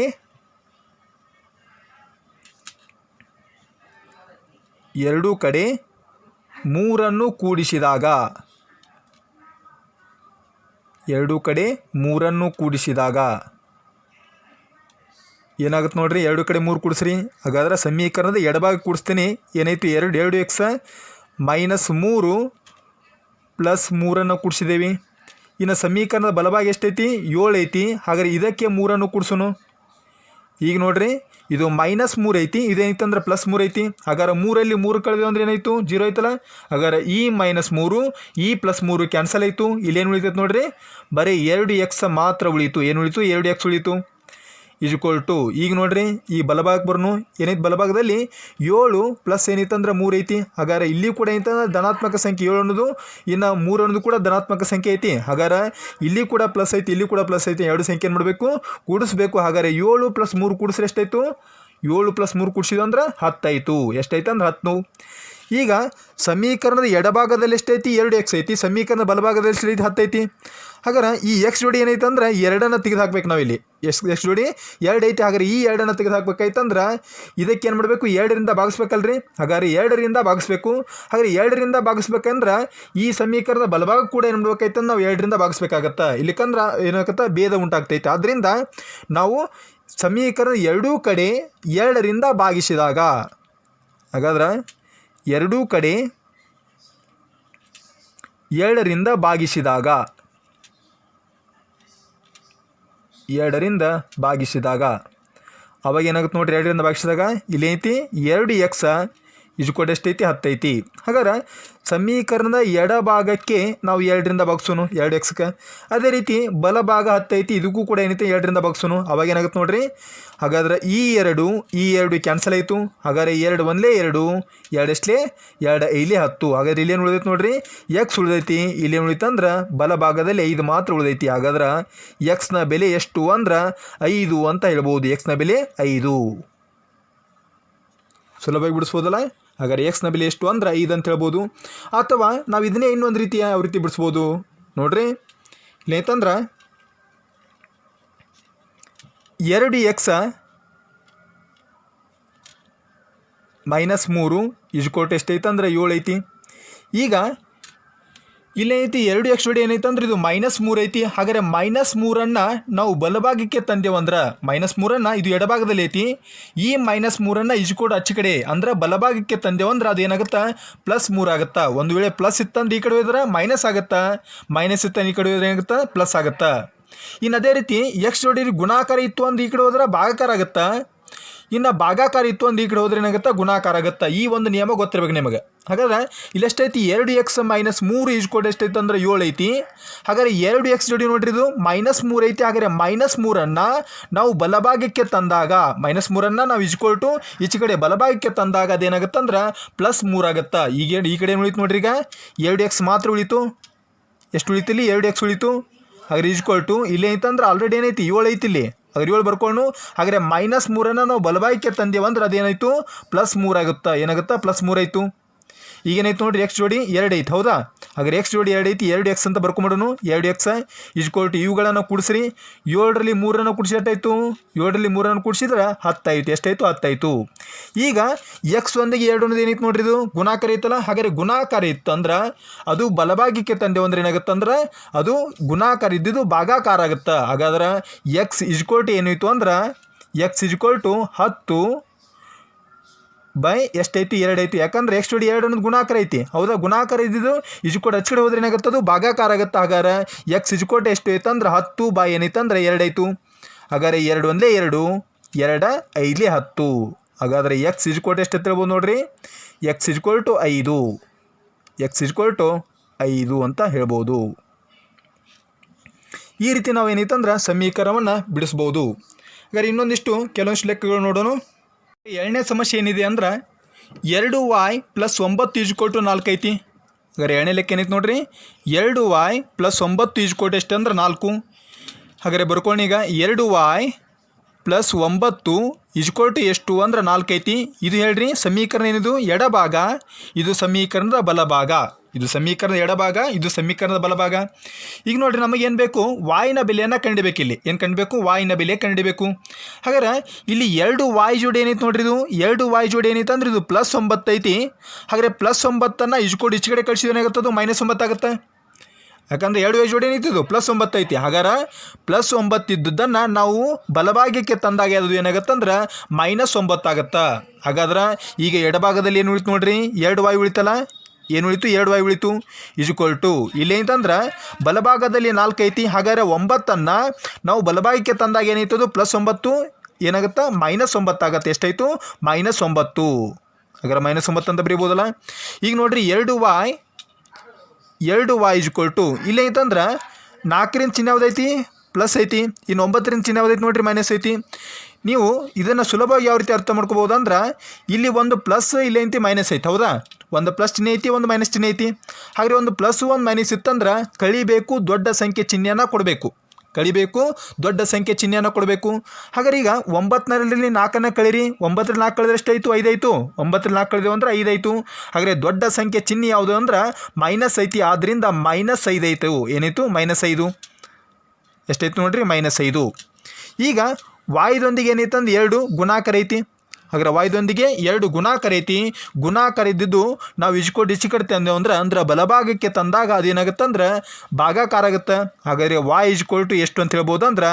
ಎರಡೂ ಕಡೆ ಮೂರನ್ನು ಕೂಡಿಸಿದಾಗ. ಎರಡೂ ಕಡೆ ಮೂರನ್ನು ಕೂಡಿಸಿದಾಗ. ಏನಾಗುತ್ತೆ ನೋಡ್ರಿ, ಎರಡು ಕಡೆ ಮೂರು ಕೂಡಿಸ್ರಿ. ಹಾಗಾದ್ರೆ ಸಮೀಕರಣದ ಎಡಭಾಗ ಕೂಡಿಸ್ತೀನಿ. ಏನಾಯ್ತು, ಎರಡು ಎರಡು ಎಕ್ಸ ಮೈನಸ್ ಮೂರು ಪ್ಲಸ್ ಮೂರನ್ನು ಕೂಡಿಸಿದ್ದೇವೆ ಇನ್ನು ಸಮೀಕರಣದ ಬಲಭಾಗ ಎಷ್ಟೈತಿ? ಏಳು ಐತಿ ಹಾಗಾದ್ರೆ ಇದಕ್ಕೆ ಮೂರನ್ನು ಕೂಡಿಸೋನು. ಈಗ ನೋಡ್ರಿ ಇದು ಮೈನಸ್ ಮೂರು ಐತಿ ಇದೇನಿತ್ತಂದ್ರೆ ಪ್ಲಸ್ ಮೂರು ಐತಿ. ಹಾಗಾದ್ರೆ ಮೂರಲ್ಲಿ ಮೂರು ಕಳೆದು ಅಂದ್ರೆ ಏನಾಯ್ತು? ಜೀರೋ ಐತಲ್ಲ ಹಾಗಾದ್ರೆ ಈ ಮೈನಸ್ ಮೂರು ಈ ಪ್ಲಸ್ ಮೂರು ಕ್ಯಾನ್ಸಲ್ ಆಯಿತು. ಇಲ್ಲೇನು ಉಳಿತೈತೆ ನೋಡ್ರಿ? ಬರೀ ಎರಡು ಎಕ್ಸ್ ಮಾತ್ರ ಉಳಿತು ಏನು ಉಳಿತು? ಎರಡು ಎಕ್ಸ್ ಉಳೀತು ಈಜ್ಕೊಲ್ ಟು ಈಗ ನೋಡ್ರಿ, ಈ ಬಲಭಾಗಕ್ಕೆ ಬರ್ನು ಏನೈತೆ ಬಲಭಾಗದಲ್ಲಿ? ಏಳು ಪ್ಲಸ್ ಏನೈತಂದ್ರೆ ಮೂರು ಐತಿ. ಹಾಗಾದ್ರೆ ಇಲ್ಲಿ ಕೂಡ ಏನೈತಂದ್ರೆ ಧನಾತ್ಮಕ ಸಂಖ್ಯೆ ಏಳು ಅನ್ನೋದು, ಇನ್ನು ಮೂರು ಅನ್ನೋದು ಕೂಡ ಧನಾತ್ಮಕ ಸಂಖ್ಯೆ ಐತಿ. ಹಾಗಾದ್ರೆ ಇಲ್ಲಿ ಕೂಡ ಪ್ಲಸ್ ಐತಿ, ಇಲ್ಲಿ ಕೂಡ ಪ್ಲಸ್ ಐತಿ, ಎರಡು ಸಂಖ್ಯೆ ಏನು ಮಾಡಬೇಕು? ಕೂಡಿಸ್ಬೇಕು. ಹಾಗಾದ್ರೆ ಏಳು ಪ್ಲಸ್ ಮೂರು ಕೂಡಿಸ್ರೆ ಎಷ್ಟಾಯ್ತು? ಏಳು ಪ್ಲಸ್ ಮೂರು ಕೂಡಿಸಿದಂದ್ರೆ ಹತ್ತಾಯಿತು. ಎಷ್ಟಾಯ್ತು ಅಂದ್ರೆ ಹತ್ತು. ಈಗ ಸಮೀಕರಣದ ಎಡಭಾಗದಲ್ಲಿ ಎಷ್ಟೈತಿ ಎರಡು ಎಕ್ಸ್ ಐತಿ. ಸಮೀಕರಣದ ಬಲಭಾಗದಲ್ಲಿ ಎಷ್ಟೈತಿ ಹತ್ತೈತಿ. ಹಾಗಾದ್ರೆ ಈ ಎಕ್ಸ್ ಜೋಡಿ ಏನೈತೆ ಅಂದ್ರೆ ಎರಡನ್ನು ತೆಗೆದು ಹಾಕ್ಬೇಕು ನಾವಿಲ್ಲಿ. ಎಕ್ಸ್ ಎಕ್ಸ್ ಜೋಡಿ ಎರಡು ಐತಿ. ಹಾಗಾದ್ರೆ ಈ ಎರಡನ್ನು ತೆಗೆದು ಹಾಕ್ಬೇಕಾಯ್ತಂದ್ರೆ ಇದಕ್ಕೆ ಏನು ಮಾಡಬೇಕು? ಎರಡರಿಂದ ಭಾಗಿಸ್ಬೇಕಲ್ರಿ? ಹಾಗಾದ್ರೆ ಎರಡರಿಂದ ಭಾಗಿಸ್ಬೇಕು. ಹಾಗಾದ್ರೆ ಎರಡರಿಂದ ಭಾಗಿಸ್ಬೇಕಂದ್ರೆ ಈ ಸಮೀಕರಣದ ಬಲಭಾಗ ಕೂಡ ಏನು ಮಾಡ್ಬೇಕಾಯ್ತಂದ್ರೆ ನಾವು ಎರಡರಿಂದ ಭಾಗಿಸ್ಬೇಕಾಗತ್ತೆ. ಇಲ್ಲಿಕಂದ್ರೆ ಏನಾಗತ್ತೆ? ಭೇದ ಉಂಟಾಗ್ತೈತೆ. ಆದ್ದರಿಂದ ನಾವು ಸಮೀಕರಣ ಎರಡೂ ಕಡೆ ಎರಡರಿಂದ ಭಾಗಿಸಿದಾಗ ಹಾಗಾದ್ರೆ ಎರಡೂ ಕಡೆ ಎರಡರಿಂದ ಭಾಗಿಸಿದಾಗ ಎರಡರಿಂದ ಭಾಗಿಸಿದಾಗ ಅವಾಗ ಏನಾಗುತ್ತೆ ನೋಡ್ರಿ ಎರಡರಿಂದ ಭಾಗಿಸಿದಾಗ ಇಲ್ಲೈತಿ ಎರಡು ಎಕ್ಸ ಇಜುಕೋಟ್ ಎಷ್ಟೈತಿ ಹತ್ತೈತಿ. ಹಾಗಾದ್ರೆ ಸಮೀಕರಣದ ಎಡಭಾಗಕ್ಕೆ ನಾವು ಎರಡರಿಂದ ಬಗ್ಸೋನು ಎರಡು ಎಕ್ಸ್ಗೆ ಅದೇ ರೀತಿ ಬಲಭಾಗ ಹತ್ತೈತಿ, ಇದಕ್ಕೂ ಕೂಡ ಏನೈತಿ ಎರಡರಿಂದ ಬಗ್ಸೋನು ಅವಾಗ ಏನಾಗುತ್ತೆ ನೋಡ್ರಿ? ಹಾಗಾದ್ರೆ ಈ ಎರಡು ಈ ಎರಡು ಕ್ಯಾನ್ಸಲ್ ಆಯಿತು. ಹಾಗಾದ್ರೆ ಎರಡು ಒಂದಲೇ ಎರಡು ಎರಡಷ್ಟೇ ಎರಡು ಇಲ್ಲಿ ಹತ್ತು. ಹಾಗಾದ್ರೆ ಇಲ್ಲೇನು ಉಳಿದೈತೆ ನೋಡ್ರಿ? ಎಕ್ಸ್ ಉಳಿದೈತಿ. ಇಲ್ಲಿ ಇಲ್ಲೇನು ಬಲ ಬಲಭಾಗದಲ್ಲಿ ಐದು ಮಾತ್ರ ಉಳಿದೈತಿ. ಹಾಗಾದ್ರೆ ಎಕ್ಸ್ನ ಬೆಲೆ ಎಷ್ಟು ಅಂದ್ರೆ ಐದು ಅಂತ ಹೇಳ್ಬೋದು. ಎಕ್ಸ್ನ ಬೆಲೆ ಐದು. ಸುಲಭವಾಗಿ ಬಿಡಿಸ್ಬೋದಲ್ಲ? ಹಾಗಾದ್ರೆ ಎಕ್ಸ್ನ ಬೆಲೆ ಎಷ್ಟು ಅಂದ್ರೆ ಐದು ಅಂತ ಹೇಳ್ಬೋದು. ಅಥವಾ ನಾವು ಇದನ್ನೇ ಇನ್ನೊಂದು ರೀತಿಯ ಯಾವ ರೀತಿ ಬಿಡಿಸ್ಬೋದು. ನೋಡ್ರಿ. ಇಲ್ಲೇತಂದ್ರೆ ಎರಡು ಎಕ್ಸ ಮೈನಸ್ ಮೂರು ಇಜ್ಕೋಟ್ ಎಷ್ಟೈತೆ ಅಂದ್ರೆ ಏಳು ಐತಿ ಈಗ ಇಲ್ಲೇನೈತಿ ಎರಡು ಎಕ್ಸ್ ಬಿಡಿ ಏನೈತೆ ಅಂದ್ರೆ ಇದು ಮೈನಸ್ ಮೂರ್ ಐತಿ. ಹಾಗಾದ್ರೆ ಮೈನಸ್ ಮೂರನ್ನು ನಾವು ಬಲಭಾಗಕ್ಕೆ ತಂದೇವಂದ್ರೆ ಮೈನಸ್ ಮೂರನ್ನು ಇದು ಎಡಭಾಗದಲ್ಲಿ ಐತಿ. ಈ ಮೈನಸ್ ಮೂರನ್ನು ಇಜ್ಕೋಡ್ ಅಚ್ಚ ಕಡೆ ಅಂದ್ರೆ ಬಲಭಾಗಕ್ಕೆ ತಂದೇವಂದ್ರೆ ಅದು ಪ್ಲಸ್ ಮೂರ್ ಆಗುತ್ತಾ? ಒಂದು ವೇಳೆ ಪ್ಲಸ್ ಇತ್ತಂದ್ರೆ ಈ ಕಡೆ ಹೋದ್ರೆ ಮೈನಸ್ ಆಗುತ್ತಾ? ಮೈನಸ್ ಇತ್ತ ಈ ಕಡೆ ಹೋದ್ರೆ ಏನಾಗುತ್ತಾ? ಪ್ಲಸ್ ಆಗುತ್ತಾ? ಇನ್ನು ಅದೇ ರೀತಿ ಎಕ್ಸ್ ಜೋಡಿ ಗುಣಾಕಾರ ಇತ್ತು ಅಂದ್ರೆ ಈ ಕಡೆ ಹೋದ್ರೆ ಭಾಗಾಕಾರ ಆಗುತ್ತಾ? ಇನ್ನು ಭಾಗಾಕಾರ ಇತ್ತು ಅಂದ್ರೆ ಈ ಕಡೆ ಹೋದ್ರೆ ಏನಾಗುತ್ತೆ? ಗುಣಾಕಾರ ಆಗುತ್ತೆ? ಈ ಒಂದು ನಿಯಮ ಗೊತ್ತಿರ್ಬೇಕು ನಿಮಗೆ. ಹಾಗಾದ್ರೆ ಇಲ್ಲಿ ಎಷ್ಟೈತಿ ಎರಡು ಎಕ್ಸ್ ಮೈನಸ್ ಮೂರು ಈಜ್ಕೋಡ್ ಎಷ್ಟೈತೆ ಅಂದ್ರೆ ಏಳು ಐತಿ. ಹಾಗಾದ್ರೆ ಎರಡು ಎಕ್ಸ್ ಜೋಡಿ ನೋಡ್ರಿ ಇದು ಮೈನಸ್ ಮೂರು ಐತಿ. ಹಾಗಾದ್ರೆ ಮೈನಸ್ ಮೂರನ್ನು ನಾವು ಬಲಭಾಗಕ್ಕೆ ತಂದಾಗ ಮೈನಸ್ ಮೂರನ್ನು ನಾವು ಇಜ್ಕೊಳ್ಟು ಈಚೆ ಕಡೆ ಬಲಭಾಗಕ್ಕೆ ತಂದಾಗ ಅದೇನಾಗುತ್ತೆ ಅಂದ್ರೆ ಪ್ಲಸ್ ಮೂರಾಗತ್ತಾ ಈಗ ಈ ಕಡೆ ಉಳಿತು ನೋಡ್ರಿ ಈಗ? ಎರಡು ಎಕ್ಸ್ ಮಾತ್ರ ಉಳಿತು. ಎಷ್ಟು ಉಳಿತಿಲ್ಲಿ? ಎರಡು ಎಕ್ಸ್ ಉಳಿತು. ಹಾಗಾದ್ರೆ ಈಜ್ಕೊಳ್ಟು ಇಲ್ಲಿ ಐತಂದ್ರೆ ಆಲ್ರೆಡಿ ಏನೈತಿ ಏಳು ಐತಿ ಇಲ್ಲಿ ಹಾಗಾದ್ರೆ ಏಳು ಬರ್ಕೊಂಡು, ಹಾಗಾದ್ರೆ ಮೈನಸ್ ಮೂರನ್ನು ನಾವು ಬಲಭಾಗಕ್ಕೆ ತಂದೇವಂದ್ರೆ ಅದೇನಾಯಿತು? ಪ್ಲಸ್ ಮೂರಾಗುತ್ತಾ. ಏನಾಗುತ್ತಾ? ಪ್ಲಸ್ ಮೂರಾಯ್ತು. ಈಗೇನೈತೆ ನೋಡಿರಿ ಎಕ್ಸ್ ಜೋಡಿ ಎರಡು ಐತೆ ಹೌದಾ? ಹಾಗಾದ್ರೆ ಎಕ್ಸ್ ಜೋಡಿ ಎರಡು ಐತಿ ಎರಡು ಎಕ್ಸ್ ಅಂತ ಬರ್ಕೊಂಬಿಡೋನು, ಎರಡು ಎಕ್ಸ್ ಇಜ್ಕೊಳ್ಟು ಇವುಗಳನ್ನು ಕೂಡಿಸ್ರಿ. ಏಳರಲ್ಲಿ ಮೂರನ್ನು ಕೂಡಿಸಿ ಎಷ್ಟಾಯ್ತು? ಏಳರಲ್ಲಿ ಮೂರನ್ನು ಕೂಡಿಸಿದ್ರೆ ಹತ್ತಾಯ್ತು. ಎಷ್ಟಾಯ್ತು? ಹತ್ತಾಯಿತು. ಈಗ ಎಕ್ಸ್ ಒಂದಿಗೆ ಎರಡು ಅನ್ನೋದು ಏನೈತೆ ನೋಡ್ರಿ ಇದು? ಗುಣಾಕಾರ ಐತಲ್ಲ? ಹಾಗಾದ್ರೆ ಗುಣಾಕಾರ ಇತ್ತು ಅಂದ್ರೆ ಅದು ಬಲಭಾಗಕ್ಕೆ ತಂದೆ ಅಂದ್ರೆ ಏನಾಗುತ್ತೆ ಅಂದ್ರೆ ಅದು ಗುಣಾಕಾರ ಇದ್ದಿದ್ದು ಭಾಗಾಕಾರ ಆಗುತ್ತೆ. ಹಾಗಾದ್ರೆ ಎಕ್ಸ್ ಇಜ್ಕೊಲ್ಟು ಏನಾಯ್ತು ಅಂದ್ರೆ ಎಕ್ಸ್ ಇಜ್ಕೊಲ್ಟು ಹತ್ತು ಬೈ ಎಷ್ಟೈತಿ ಎರಡು ಐತಿ ಯಾಕಂದ್ರೆ ಎಕ್ಸ್ ಜೋಡಿ ಎರಡು ಅನ್ನೋದು ಗುಣಾಕಾರ ಐತಿ. ಹೌದಾ? ಗುಣಾಕಾರ ಇದ್ದಿದ್ದು ಇಜ್ಕೋಟ್ ಹಚ್ಕಡೆ ಹೋದ್ರೆ ಅದು ಭಾಗಾಕಾರ ಆಗುತ್ತೆ. ಹಾಗಾರೆ ಎಕ್ಸ್ ಇಜುಕೋಟ್ ಎಷ್ಟು ಐತೆ ಅಂದ್ರೆ ಹತ್ತು ಬೈ ಎರಡು ಐತು ಹಾಗಾದ್ರೆ ಎರಡು ಒಂದೇ ಎರಡು, ಎರಡ ಐದಲೇ ಹತ್ತು. ಹಾಗಾದ್ರೆ ಎಕ್ಸ್ ಇಜ್ಕೋಟ್ ಎಷ್ಟು ಹೇಳ್ಬೋದು ನೋಡ್ರಿ? ಎಕ್ಸ್ ಇಜ್ಕೋಲ್ ಟು ಐದು. ಎಕ್ಸ್ ಇಜ್ಕೋಲ್ ಟು ಐದು ಅಂತ ಹೇಳ್ಬೋದು. ಈ ರೀತಿ ನಾವು ಏನೈತಂದ್ರೆ ಸಮೀಕರಣವನ್ನು ಬಿಡಿಸ್ಬೋದು. ಹಾಗಾದ್ರೆ ಇನ್ನೊಂದಿಷ್ಟು ಕೆಲವೊಂದಿಷ್ಟು ಲೆಕ್ಕಗಳು ನೋಡೋಣ. ಎರಡನೇ ಸಮಸ್ಯೆ ಏನಿದೆ ಅಂದ್ರೆ ಎರಡು ವಾಯ್ ಪ್ಲಸ್ ಒಂಬತ್ತು ಈಜ್ಕೊಟ್ಟು ನಾಲ್ಕು ಐತಿ. ಹಾಗಾದ್ರೆ ಎರಡನೇ ಲೆಕ್ಕ ಏನೈತೆ ನೋಡ್ರಿ? ಎರಡು ವಾಯ್ ಪ್ಲಸ್ ಒಂಬತ್ತು ಈಜ್ಕೊಟ್ಟು ಎಷ್ಟು ಅಂದ್ರೆ ನಾಲ್ಕು. ಹಾಗಾದ್ರೆ ಬರ್ಕೊಂಡೀಗ ಎರಡು ವಾಯ್ ಪ್ಲಸ್ ಒಂಬತ್ತು ಇಜ್ಕೊಟ್ಟು ಎಷ್ಟು ಅಂದ್ರೆ ನಾಲ್ಕು ಐತಿ. ಇದು ಹೇಳ್ರಿ, ಸಮೀಕರಣ ಏನಿದು? ಎಡಭಾಗ. ಇದು ಸಮೀಕರಣದ ಬಲಭಾಗ. ಇದು ಸಮೀಕರಣದ ಎಡಭಾಗ, ಇದು ಸಮೀಕರಣದ ಬಲಭಾಗ. ಈಗ ನೋಡ್ರಿ ನಮಗೇನು ಬೇಕು? ವಾಯಿನ ಬೆಲೆಯನ್ನು ಕಂಡಿಬೇಕು ಇಲ್ಲಿ. ಏನು ಕಂಡಬೇಕು? ವಾಯಿನ ಬೆಲೆ ಕಂಡಿಬೇಕು. ಹಾಗಾದ್ರೆ ಇಲ್ಲಿ ಎರಡು ವಾಯ್ ಜೋಡಿ ಏನೈತೆ ನೋಡ್ರಿ ಇದು? ಎರಡು ವಾಯ್ ಜೋಡಿ ಏನೈತೆ ಅಂದ್ರೆ ಇದು ಪ್ಲಸ್ ಒಂಬತ್ತು ಐತಿ. ಹಾಗಾದ್ರೆ ಪ್ಲಸ್ ಒಂಬತ್ತನ್ನು ಇಜ್ಕೊಡು ಈಚೆ ಕಡೆ ಕಳಿಸಿದ್ರೆ ಏನಾಗುತ್ತೆ ಅದು? ಮೈನಸ್ ಒಂಬತ್ತಾಗುತ್ತೆ ಯಾಕಂದ್ರೆ ಎರಡು ವೈ ಜೋಡಿ ಏನೈತಿ ಇದು? ಪ್ಲಸ್ ಒಂಬತ್ತು ಐತಿ. ಹಾಗಾದ್ರೆ ಪ್ಲಸ್ ಒಂಬತ್ತು ಇದ್ದದ್ದನ್ನು ನಾವು ಬಲಭಾಗಕ್ಕೆ ತಂದಾಗ ಅದು ಏನಾಗತ್ತಂದ್ರೆ ಮೈನಸ್ ಒಂಬತ್ತಾಗತ್ತೆ ಹಾಗಾದ್ರೆ ಈಗ ಎಡಭಾಗದಲ್ಲಿ ಏನು ಉಳಿತು ನೋಡ್ರಿ? ಎರಡು ವಾಯು ಉಳಿತಲ್ಲ? ಏನು ಉಳಿತು? ಎರಡು ವೈ ಉಳಿತು. ಇಜುಕೊಲ್ ಟು ಇಲ್ಲೇನಂತಂದ್ರೆ ಬಲಭಾಗದಲ್ಲಿ ನಾಲ್ಕು ಐತಿ, ಹಾಗಾದ್ರೆ ಒಂಬತ್ತನ್ನು ನಾವು ಬಲಭಾಗಕ್ಕೆ ತಂದಾಗ ಏನಾಯ್ತದು ಪ್ಲಸ್ ಒಂಬತ್ತು. ಏನಾಗುತ್ತೆ? ಮೈನಸ್ ಒಂಬತ್ತಾಗತ್ತೆ ಎಷ್ಟಾಯಿತು? ಮೈನಸ್ ಒಂಬತ್ತು. ಹಾಗಾದ್ರೆ ಮೈನಸ್ ಒಂಬತ್ತು ಅಂತ ಬರೀಬೋದಲ್ಲ? ಈಗ ನೋಡಿರಿ, ಎರಡು ವಾಯ್ ಎರಡು ವಾಯ್ ಇಜ್ಕೊಲ್ ಟು ಇಲ್ಲಿ ಐತಂದ್ರೆ ನಾಲ್ಕರಿಂದ ಚಿಹ್ನೆ ಯಾವುದೈತಿ ಪ್ಲಸ್ ಐತಿ. ಇನ್ನು ಒಂಬತ್ತರಿಂದ ಚಿಹ್ನೆ ಯಾವುದೈತಿ ನೋಡಿರಿ ಮೈನಸ್ ಐತಿ. ನೀವು ಇದನ್ನು ಸುಲಭವಾಗಿ ಯಾವ ರೀತಿ ಅರ್ಥ ಮಾಡ್ಕೋಬೋದು ಅಂದ್ರೆ ಇಲ್ಲಿ ಒಂದು ಪ್ಲಸ್ ಇಲ್ಲಿ ಐತಿ ಮೈನಸ್ ಐತಿ, ಹೌದಾ? ಒಂದು ಪ್ಲಸ್ ಚಿಹ್ನೆ ಐತಿ, ಒಂದು ಮೈನಸ್ ಚಿಹ್ನೆ ಐತಿ. ಹಾಗೆ ಒಂದು ಪ್ಲಸ್ ಒಂದು ಮೈನಸ್ ಇತ್ತಂದ್ರೆ ಕಳಿಬೇಕು ದೊಡ್ಡ ಸಂಖ್ಯೆ ಚಿಹ್ನೆಯನ್ನು ಕೊಡಬೇಕು. ಕಳಿಬೇಕು ದೊಡ್ಡ ಸಂಖ್ಯೆ ಚಿಹ್ನೆಯನ್ನು ಕೊಡಬೇಕು. ಹಾಗಾದ್ರೆ ಈಗ ಒಂಬತ್ತರಲ್ಲಿ ನಾಲ್ಕನ್ನು ಕಳೀರಿ. ಒಂಬತ್ತರಲ್ಲಿ ನಾಲ್ಕು ಕಳೆದ್ರೆ ಎಷ್ಟಾಯಿತು ಐದಾಯಿತು ಒಂಬತ್ತರಲ್ಲಿ ನಾಲ್ಕು ಕಳೆದೇವು ಅಂದ್ರೆ ಐದಾಯಿತು ಹಾಗಾದ್ರೆ ದೊಡ್ಡ ಸಂಖ್ಯೆ ಚಿಹ್ನೆ ಯಾವುದು ಅಂದ್ರೆ ಮೈನಸ್ ಐತಿ. ಆದ್ದರಿಂದ ಮೈನಸ್ ಐದಾಯಿತು ಏನಾಯಿತು? ಮೈನಸ್ ಐದು. ಎಷ್ಟಾಯ್ತು ನೋಡಿರಿ? ಮೈನಸ್ ಐದು. ಈಗ ವಾಯುದೊಂದಿಗೆ ಏನೈತೆ ಅಂದ್ರೆ ಎರಡು ಗುಣಾಕಾರ ಐತಿ. ಹಾಗಾದ್ರೆ ವಾಯುದೊಂದಿಗೆ ಎರಡು ಗುಣಾಕಾರ ಐತಿ. ಗುಣಾಕಾರ ಇದ್ದಿದ್ದು ನಾವು ಇಚಿ ತಂದೆವು ತಂದೇವು ಅಂದ್ರೆ ಅಂದ್ರೆ ಬಲಭಾಗಕ್ಕೆ ತಂದಾಗ ಅದೇನಾಗುತ್ತೆ ಅಂದ್ರೆ ಭಾಗಾಕಾರ ಆಗುತ್ತೆ. ಹಾಗಾದ್ರೆ ವಾಯ್ ಇಜ್ಕೊಲ್ ಟು ಎಷ್ಟು ಅಂತ ಹೇಳ್ಬೋದು ಅಂದ್ರೆ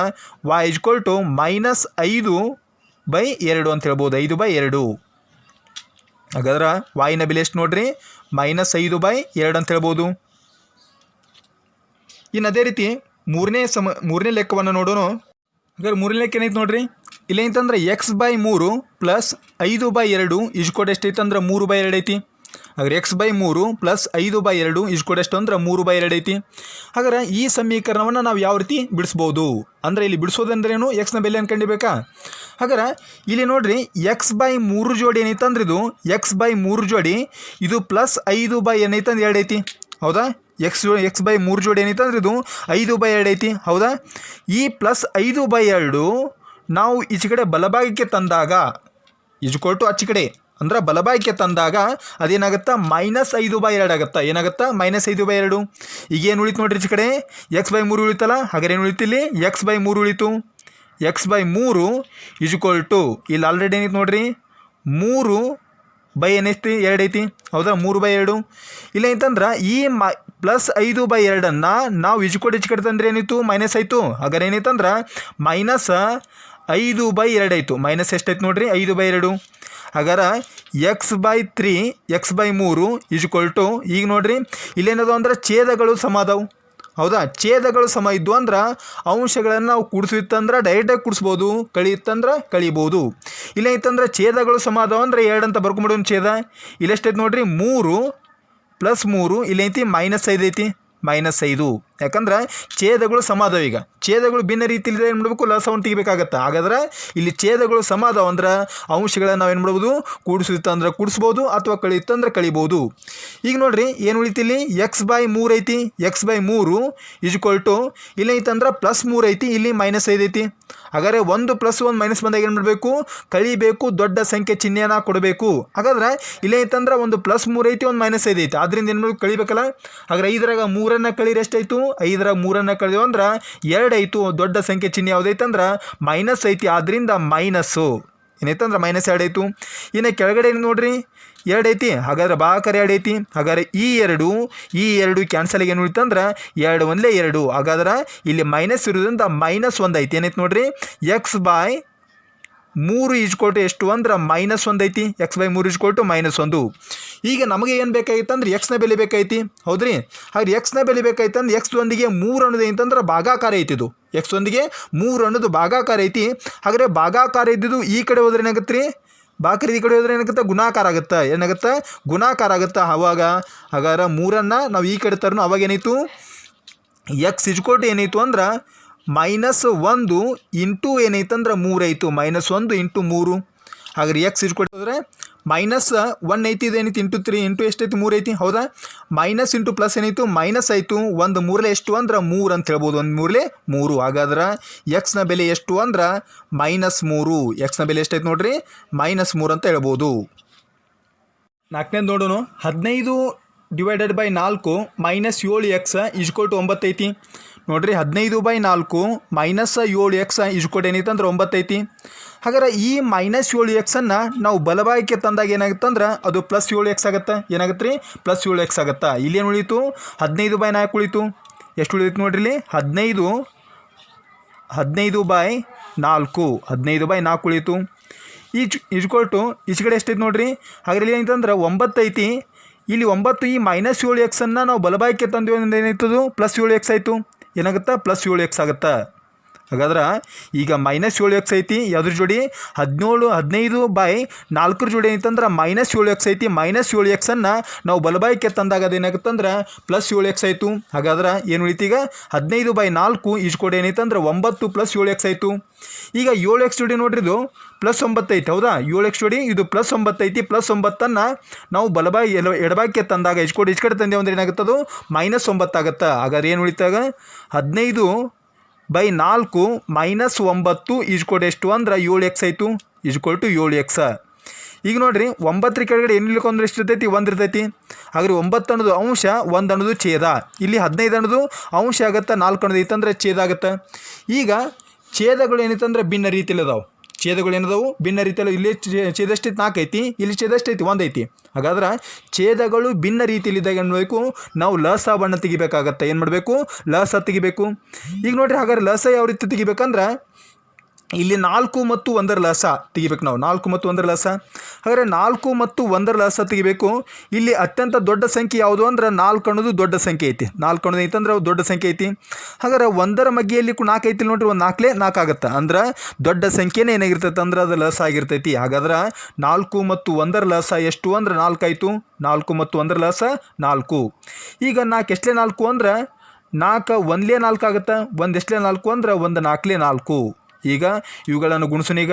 ವಾಯ್ ಇಜ್ಕೊಲ್ ಟು ಮೈನಸ್ ಐದು ಬೈ ಎರಡು ಅಂತ ಹೇಳ್ಬೋದು. ಐದು ಬೈ ಎರಡು. ಹಾಗಾದ್ರೆ ವಾಯಿನ ಬೆಲೆ ಎಷ್ಟು ನೋಡ್ರಿ? ಮೈನಸ್ ಐದು ಬೈ ಎರಡು ಅಂತ ಹೇಳ್ಬೋದು. ಇನ್ನು ಅದೇ ರೀತಿ ಮೂರನೇ ಸಮ ಮೂರನೇ ಲೆಕ್ಕವನ್ನು ನೋಡೋಣ ಹಾಗಾದ್ರೆ ಮೂರನೇ ಏನೈತೆ ನೋಡ್ರಿ? ಇಲ್ಲ ಅಂತಂದ್ರೆ ಎಕ್ಸ್ ಬೈ ಮೂರು ಪ್ಲಸ್ ಐದು ಬೈ ಎರಡು ಇಜ್ಕೋಡ್ ಎಷ್ಟೈತೆ ಅಂದ್ರೆ ಮೂರು ಬೈ ಎರಡು ಐತಿ. ಹಾಗಾದ್ರೆ ಎಕ್ಸ್ ಬೈ ಮೂರು ಪ್ಲಸ್ ಐದು ಬೈ ಎರಡು ಇಜ್ಕೋಡ್ ಎಷ್ಟು ಅಂದ್ರೆ ಮೂರು ಬೈ ಎರಡು ಐತಿ. ಹಾಗಾದ್ರೆ ಈ ಸಮೀಕರಣವನ್ನು ನಾವು ಯಾವ ರೀತಿ ಬಿಡಿಸ್ಬೋದು? ಅಂದರೆ ಇಲ್ಲಿ ಬಿಡಿಸೋದಂದ್ರೇನು? ಎಕ್ಸ್ನ ಬೆಲೆ ಅನ್ಕೊಂಡಿಬೇಕಾ? ಹಾಗಾದ್ರೆ ಇಲ್ಲಿ ನೋಡ್ರಿ ಎಕ್ಸ್ ಬೈ ಮೂರು ಜೋಡಿ ಏನೈತೆ ಅಂದ್ರೆ ಇದು ಎಕ್ಸ್ ಬೈ ಮೂರು ಜೋಡಿ, ಇದು ಪ್ಲಸ್ ಐದು ಬೈ ಏನೈತೆ ಅಂದ್ರೆ ಎರಡು ಐತಿ. ಹೌದಾ? ಎಕ್ಸ್ ಜೋ ಎಕ್ಸ್ ಬೈ ಮೂರು ಜೋಡಿ ಏನಿತ್ತು ಅಂದರೆ ಇದು ಐದು ಬೈ ಎರಡು ಐತಿ, ಹೌದಾ? ಈ ಪ್ಲಸ್ ಐದು ಬೈ ಎರಡು ನಾವು ಈಚೆ ಕಡೆ ಬಲಭಾಗಕ್ಕೆ ತಂದಾಗ ಟು ಆಚೆ ಕಡೆ, ಅಂದ್ರೆ ಬಲಭಾಗಕ್ಕೆ ತಂದಾಗ ಅದೇನಾಗುತ್ತಾ? ಮೈನಸ್ ಐದು ಬೈ ಎರಡು ಆಗುತ್ತಾ? ಏನಾಗುತ್ತಾ? ಮೈನಸ್ ಐದು ಬೈ ಎರಡು. ಈಗ ಏನು ಉಳಿತು ನೋಡ್ರಿ ಈಚೆ ಕಡೆ? ಎಕ್ಸ್ ಬೈ ಮೂರು ಉಳಿತಲ್ಲ? ಹಾಗಾದ್ರೆ ಏನು ಉಳಿತು ಇಲ್ಲಿ ಎಕ್ಸ್ ಬೈ ಮೂರು ಉಳಿತು. ಎಕ್ಸ್ ಬೈ ಮೂರು ಇಜ್ಕೊಲ್ ಟು ಇಲ್ಲಿ ಆಲ್ರೆಡಿ ಏನಿತ್ತು ನೋಡ್ರಿ? ಮೂರು ಬೈ ಏನೈತಿ ಎರಡು ಐತಿ, ಹೌದಾ? ಮೂರು ಬೈ ಎರಡು. ಇಲ್ಲ ಅಂತಂದ್ರೆ ಈ ಮೈ ಪ್ಲಸ್ ಐದು ಬೈ ಎರಡನ್ನು ನಾವು ಇಜ್ಕೊಡ್ ಇಜ್ಕೊಡ್ ತಂದ್ರೆ ಏನಿತ್ತು? ಮೈನಸ್ ಆಯಿತು. ಹಾಗಾದ್ರೆ ಏನಿತ್ತಂದ್ರೆ ಮೈನಸ್ ಐದು ಬೈ ಎರಡು ಆಯಿತು. ಮೈನಸ್ ಎಷ್ಟಾಯ್ತು ನೋಡ್ರಿ? ಐದು ಬೈ ಎರಡು. ಹಾಗಾರ x by three, x by ಮೂರು ಇಜ್ಕೊಲ್ ಟು ಈಗ ನೋಡ್ರಿ ಇಲ್ಲೇನದು ಅಂದ್ರೆ ಛೇದಗಳು ಸಮ ಅದಾವು. ಹೌದಾ? ಛೇದಗಳು ಸಮ ಇದ್ವು ಅಂದ್ರೆ ಅಂಶಗಳನ್ನು ನಾವು ಕೂಡಿಸಿತ್ತಂದ್ರೆ ಡೈರೆಕ್ಟಾಗಿ ಕೂಡಿಸ್ಬೋದು. ಕಳಿಯಿತ್ತಂದ್ರೆ ಕಳಿಬೋದು. ಇಲ್ಲ ಇತ್ತಂದ್ರೆ ಛೇದಗಳು ಸಮ ಅದಾವ ಅಂದ್ರೆ ಎರಡು ಅಂತ ಬರ್ಕೊಂಬಿಡೋಣ ಛೇದ. ಇಲ್ಲೆಷ್ಟೈತೆ ನೋಡ್ರಿ? ಮೂರು ಪ್ಲಸ್ ಮೂರು ಇಲ್ಲೈತಿ ಮೈನಸ್ ಐದು ಐತಿ ಮೈನಸ್ ಐದು. ಯಾಕಂದ್ರೆ ಛೇದಗಳು ಸಮ ಅದಾವ ಈಗ. ಛೇದಗಳು ಭಿನ್ನ ರೀತಿಯಲ್ಲಿ ಏನು ಮಾಡಬೇಕು? ಲಸವನ್ನು ತೆಗಿಬೇಕಾಗತ್ತೆ? ಹಾಗಾದ್ರೆ ಇಲ್ಲಿ ಛೇದಗಳು ಸಮ ಅದಾವ ಅಂದ್ರೆ ಅಂಶಗಳನ್ನು ನಾವು ಏನು ಮಾಡ್ಬೋದು ಕೂಡಿಸುತ್ತಂದ್ರೆ ಕೂಡಿಸ್ಬೋದು ಅಥವಾ ಕಳಿಯುತ್ತಂದ್ರೆ ಕಳಿಬೋದು. ಈಗ ನೋಡ್ರಿ, ಏನು ಉಳಿತಿಲ್ಲಿ? ಎಕ್ಸ್ ಬೈ ಮೂರು ಐತಿ. ಎಕ್ಸ್ ಬೈ ಮೂರು ಇಜ್ಕೊಲ್ ಟು ಇಲ್ಲಿ ಐತಂದ್ರೆ ಪ್ಲಸ್ ಮೂರು ಐತಿ, ಇಲ್ಲಿ ಮೈನಸ್ ಐದು ಐತಿ. ಹಾಗಾದ್ರೆ ಒಂದು ಪ್ಲಸ್ ಒಂದು ಮೈನಸ್ ಬಂದಾಗ ಏನು ಮಾಡಬೇಕು? ಕಳಿಬೇಕು, ದೊಡ್ಡ ಸಂಖ್ಯೆ ಚಿಹ್ನೆಯನ್ನು ಕೊಡಬೇಕು. ಹಾಗಾದ್ರೆ ಇಲ್ಲಿ ಐತಂದ್ರೆ ಒಂದು ಪ್ಲಸ್ ಮೂರು ಐತಿ, ಒಂದು ಮೈನಸ್ ಐದು ಐತಿ. ಆದ್ರಿಂದ ಏನು ಮಾಡಬೇಕು? ಕಳಿಬೇಕಲ್ಲ? ಹಾಗಾದ್ರೆ ಐದರಾಗ ಮೂರನ್ನು ಕಳೀರಿ ಎಷ್ಟಾಯ್ತು? ಐದರಾಗ ಮೂರನ್ನು ಕಳೆದೇವು ಅಂದ್ರೆ ಎರಡು ಐತು ದೊಡ್ಡ ಸಂಖ್ಯೆ ಚಿಹ್ನೆ ಯಾವುದೈತಂದ್ರೆ ಮೈನಸ್ ಐತಿ ಆದ್ದರಿಂದ ಮೈನಸ್ಸು ಏನೈತಂದ್ರೆ ಮೈನಸ್ ಎರಡು ಆಯಿತು ಇನ್ನು ಕೆಳಗಡೆ ನೋಡ್ರಿ? ಎರಡು ಐತಿ, ಹಾಗಾದ್ರೆ ಬಾಕರ್ ಎರಡು ಐತಿ. ಹಾಗಾದ್ರೆ ಈ ಎರಡು ಈ ಎರಡು ಕ್ಯಾನ್ಸಲ್ ಏನು ಉಳಿತಂದ್ರೆ ಎರಡು ಒಂದಲೇ ಎರಡು. ಹಾಗಾದ್ರೆ ಇಲ್ಲಿ ಮೈನಸ್ ಇರೋದ್ರಿಂದ ಮೈನಸ್ ಒಂದು ಐತಿ. ಏನೈತೆ ನೋಡ್ರಿ? ಎಕ್ಸ್ ಬಾಯ್ ಮೂರು ಈಜ್ಕೊಟ್ಟು ಎಷ್ಟು ಅಂದ್ರೆ ಮೈನಸ್ ಒಂದು ಐತಿ ಎಕ್ಸ್ ಬೈ ಮೂರು ಈಜ್ಕೊಟ್ಟು ಮೈನಸ್ ಒಂದು. ಈಗ ನಮಗೆ ಏನು ಬೇಕಾಗಿತ್ತು ಅಂದ್ರೆ ಎಕ್ಸ್ನ ಬೆಲೆ ಬೇಕಾಯ್ತಿ ಹೌದ್ರಿ? ಹಾಗೆ ಎಕ್ಸ್ನ ಬೆಲೆ ಬೇಕಾಯ್ತು ಅಂದ್ರೆ ಎಕ್ಸ್ ಒಂದಿಗೆ ಮೂರು ಅನ್ನೋದು ಏನಂತಂದ್ರೆ ಭಾಗಾಕಾರ ಐತಿದು ಎಕ್ಸ್ ಒಂದಿಗೆ ಮೂರು ಅನ್ನೋದು ಭಾಗಾಕಾರ ಐತಿ. ಹಾಗಾದ್ರೆ ಭಾಗಾಕಾರ ಇದ್ದಿದ್ದು ಈ ಕಡೆ ಹೋದ್ರೆ ಏನಾಗುತ್ತೆ ರೀ ಬಾಕ್ರಿ ಈ ಕಡೆ ಹೋದ್ರೆ ಏನಾಗುತ್ತೆ? ಗುಣಾಕಾರ ಆಗುತ್ತೆ? ಏನಾಗುತ್ತೆ? ಗುಣಾಕಾರ ಆಗುತ್ತೆ? ಅವಾಗ, ಹಾಗಾದ್ರೆ ಮೂರನ್ನು ನಾವು ಈ ಕಡೆ ತರನು ಅವಾಗ ಏನಾಯ್ತು? ಎಕ್ಸ್ ಇಜ್ಕೋಟ್ ಏನಾಯ್ತು ಅಂದ್ರೆ ಮೈನಸ್ ಒಂದು ಇಂಟು ಏನೈತಂದ್ರೆ ಮೂರು ಐತು ಮೈನಸ್ ಒಂದು ಇಂಟು ಮೂರು. ಹಾಗಾದ್ರೆ ಎಕ್ಸ್ ಇಜ್ಕೋಟ್ ಹೋದ್ರೆ ಮೈನಸ್ ಒನ್ ಐತಿ ಇದೇನೈತಿ ಇಂಟು ತ್ರೀ ಇಂಟು ಎಷ್ಟೈತಿ? ಮೂರು ಐತಿ ಹೌದಾ? ಮೈನಸ್ ಇಂಟು ಪ್ಲಸ್ ಏನಾಯಿತು ಮೈನಸ್ ಆಯಿತು. ಒಂದು ಮೂರಲೆ ಎಷ್ಟು ಅಂದ್ರೆ ಮೂರು ಅಂತ ಹೇಳ್ಬೋದು. ಒಂದು ಮೂರಲೆ ಮೂರು. ಹಾಗಾದ್ರೆ ಎಕ್ಸ್ನ ಬೆಲೆ ಎಷ್ಟು ಅಂದ್ರೆ ಮೈನಸ್ ಮೂರು. ಎಕ್ಸ್ನ ಬೆಲೆ ಎಷ್ಟೈತೆ ನೋಡ್ರಿ? ಮೈನಸ್ ಮೂರು ಅಂತ ಹೇಳ್ಬೋದು. ನಾಲ್ಕನೇದು ನೋಡೋಣ. ಹದಿನೈದು ಡಿವೈಡೆಡ್ ಬೈ ನಾಲ್ಕು ಮೈನಸ್ ಏಳು ಎಕ್ಸ್ ಇಜ್ಕೊಟ್ಟು ಒಂಬತ್ತು ಐತಿ ನೋಡ್ರಿ ಹದಿನೈದು ಬೈ ನಾಲ್ಕು ಮೈನಸ್ ಏಳು ಎಕ್ಸ್ ಇಜ್ಕೋಟ್ ಏನೈತೆ ಅಂದ್ರೆ ಒಂಬತ್ತು ಐತಿ. ಹಾಗಾದ್ರೆ ಈ ಮೈನಸ್ ಏಳು ಎಕ್ಸನ್ನು ನಾವು ಬಲಭಾಗಕ್ಕೆ ತಂದಾಗ ಏನಾಗುತ್ತೆ ಅಂದ್ರೆ ಅದು ಪ್ಲಸ್ ಏಳು ಎಕ್ಸ್ ಆಗುತ್ತೆ. ಏನಾಗುತ್ತೆ ರೀ? ಪ್ಲಸ್ ಏಳು ಎಕ್ಸ್ ಆಗುತ್ತಾ? ಇಲ್ಲೇನು ಉಳಿತು? ಹದಿನೈದು ಬೈ ನಾಲ್ಕು ಉಳಿತು. ಎಷ್ಟು ಉಳಿತು ನೋಡ್ರಿ ಇಲ್ಲಿ? ಹದಿನೈದು ಹದಿನೈದು ಬೈ ನಾಲ್ಕು. ಹದಿನೈದು ಬೈ ನಾಲ್ಕು ಉಳಿತು. ಈಜ್ ಇಜ್ಕೊಟ್ಟು ಈಚೆ ಕಡೆ ಎಷ್ಟೈತೆ ನೋಡ್ರಿ? ಹಾಗಾದ್ರೆ ಇಲ್ಲಿ ಏನಂತಂದ್ರೆ ಒಂಬತ್ತು ಐತಿ. ಇಲ್ಲಿ ಒಂಬತ್ತು ಈ ಮೈನಸ್ ಏಳು ಎಕ್ಸನ್ನು ನಾವು ಬಲಭಾಗಕ್ಕೆ ತಂದು ಏನಾಯ್ತದು? ಪ್ಲಸ್ ಏಳು ಎಕ್ಸ್ ಆಯಿತು. ಏನಾಗುತ್ತಾ? ಪ್ಲಸ್ ಏಳು ಎಕ್ಸ್ ಆಗುತ್ತಾ? ಹಾಗಾದ್ರೆ ಈಗ ಮೈನಸ್ ಏಳು ಎಕ್ಸ್ ಐತಿ ಯಾವ್ದ್ರ ಜೋಡಿ ಹದಿನೇಳು, ಹದಿನೈದು ಬೈ ನಾಲ್ಕರ ಜೋಡಿ ಐತಂದ್ರೆ ಮೈನಸ್ ಏಳು ಎಕ್ಸ್ ಐತಿ ಮೈನಸ್ ಏಳು ಎಕ್ಸನ್ನು ನಾವು ಬಲಬಾಯ್ಕೆ ತಂದಾಗ ಅದೇನಾಗುತ್ತಂದ್ರೆ ಪ್ಲಸ್ ಏಳು ಎಕ್ಸ್ ಆಯಿತು. ಹಾಗಾದ್ರೆ ಏನು ಉಳಿತು ಈಗ? ಹದಿನೈದು ಬೈ ನಾಲ್ಕು ಈಜ್ಕೊಡಿ ಏನೈತಂದ್ರೆ ಒಂಬತ್ತು ಪ್ಲಸ್ ಏಳು ಎಕ್ಸ್ ಆಯಿತು. ಈಗ ಏಳು ಎಕ್ಸ್ ಜೋಡಿ ನೋಡ್ರಿ ಇದು ಪ್ಲಸ್ ಒಂಬತ್ತು ಐತಿ, ಹೌದಾ? ಏಳು ಎಕ್ಸ್ ಜೋಡಿ ಇದು ಪ್ಲಸ್ ಒಂಬತ್ತೈತಿ ಪ್ಲಸ್ ಒಂಬತ್ತನ್ನು ನಾವು ಬಲಬಾಯಿ ಎಲ ಎಡಬಾಯ್ಕೆ ತಂದಾಗ ಇಚ್ಕೊಡಿ ಈಜ್ ಕಡೆ ತಂದೇವು ಅಂದ್ರೆ ಏನಾಗುತ್ತದು ಮೈನಸ್ ಒಂಬತ್ತಾಗತ್ತೆ ಹಾಗಾದ್ರೆ ಏನು ಉಳಿತಾಗ? ಹದಿನೈದು ಬೈ ನಾಲ್ಕು ಮೈನಸ್ ಒಂಬತ್ತು ಈಜ್ಕೊಡಿ ಎಷ್ಟು ಅಂದ್ರೆ ಏಳು ಎಕ್ಸ್ ಆಯಿತು. ಈಜ್ಕೊಲ್ ಟು ಏಳು ಎಕ್ಸ. ಈಗ ನೋಡಿರಿ, ಒಂಬತ್ತರ ಕೆಳಗಡೆ ಏನು ಇಳ್ಕೊಂಡ್ರೆ ಎಷ್ಟು ಇರ್ತೈತಿ? ಒಂದು ಇರ್ತೈತಿ. ಹಾಗಾದ್ರೆ ಒಂಬತ್ತು ಅನ್ನೋದು ಅಂಶ, ಒಂದು ಅನ್ನೋದು ಛೇದ. ಇಲ್ಲಿ ಹದಿನೈದು ಅನ್ನೋದು ಅಂಶ ಆಗುತ್ತೆ, ನಾಲ್ಕು ಅನ್ನೋದು ಇತ್ತಂದರೆ ಛೇದ ಆಗುತ್ತೆ. ಈಗ ಛೇದಗಳು ಏನಿತ್ತಂದ್ರೆ ಭಿನ್ನ ರೀತಿಯಲ್ಲಿ ಅದಾವೆ. ಛೇದಗಳು ಏನದವು ಭಿನ್ನ ರೀತಿಯಲ್ಲಿ ಇಲ್ಲಿ ಛೇದಷ್ಟೈತಿ ಛೇದ ನಾಲ್ಕು ಐತಿ ಇಲ್ಲಿ ಛೇದಷ್ಟೈತಿ, ಒಂದೈತಿ. ಹಾಗಾದ್ರೆ ಛೇದಗಳು ಭಿನ್ನ ರೀತಿಯಲ್ಲಿದ್ದಾಗ ಏನು ಮಾಡಬೇಕು ನಾವು ಲಸ ಬಣ್ಣ ತೆಗಿಬೇಕಾಗತ್ತೆ. ಏನು ಮಾಡಬೇಕು ಲಸ ತೆಗಿಬೇಕು. ಈಗ ನೋಡ್ರಿ, ಹಾಗಾದ್ರೆ ಲಸ ಯಾವ ರೀತಿ ತೆಗಿಬೇಕಂದ್ರೆ ಇಲ್ಲಿ ನಾಲ್ಕು ಮತ್ತು ಒಂದರ ಲಸ ತೆಗಿಬೇಕು ನಾವು. ನಾಲ್ಕು ಮತ್ತು ಒಂದರ ಲಸ. ಹಾಗಾದರೆ ನಾಲ್ಕು ಮತ್ತು ಒಂದರ ಲಸ ತೆಗಿಬೇಕು. ಇಲ್ಲಿ ಅತ್ಯಂತ ದೊಡ್ಡ ಸಂಖ್ಯೆ ಯಾವುದು ಅಂದ್ರೆ ನಾಲ್ಕು ಅನ್ನೋದು ದೊಡ್ಡ ಸಂಖ್ಯೆ ಐತಿ. ನಾಲ್ಕು ಅನ್ನೋದು ಐತಂದ್ರೆ ಅವು ದೊಡ್ಡ ಸಂಖ್ಯೆ ಐತಿ. ಹಾಗಾದ್ರೆ ಒಂದರ ಮಗ್ಗಿಯಲ್ಲಿ ನಾಲ್ಕು ಐತಿ ನೋಡಿರಿ, ಒಂದು ನಾಲ್ಕಲೇ ನಾಲ್ಕು ಆಗುತ್ತೆ. ಅಂದ್ರೆ ದೊಡ್ಡ ಸಂಖ್ಯೆನೇ ಏನಾಗಿರ್ತೈತೆ ಅಂದ್ರೆ ಅದು ಲಸ ಆಗಿರ್ತೈತಿ. ಹಾಗಾದ್ರೆ ನಾಲ್ಕು ಮತ್ತು ಒಂದರ ಲಸ ಎಷ್ಟು ಅಂದ್ರೆ ನಾಲ್ಕು ಆಯಿತು. ನಾಲ್ಕು ಮತ್ತು ಒಂದರ ಲಸ ನಾಲ್ಕು. ಈಗ ನಾಲ್ಕು ಎಷ್ಟಲೇ ನಾಲ್ಕು ಅಂದ್ರೆ ನಾಲ್ಕು ಒಂದ್ಲೇ ನಾಲ್ಕು ಆಗುತ್ತೆ. ಒಂದು ಎಷ್ಟಲೇ ನಾಲ್ಕು ಅಂದ್ರೆ ಒಂದು ನಾಲ್ಕಲೇ ನಾಲ್ಕು. ಈಗ ಇವುಗಳನ್ನು ಗುಣಿಸೋನೀಗ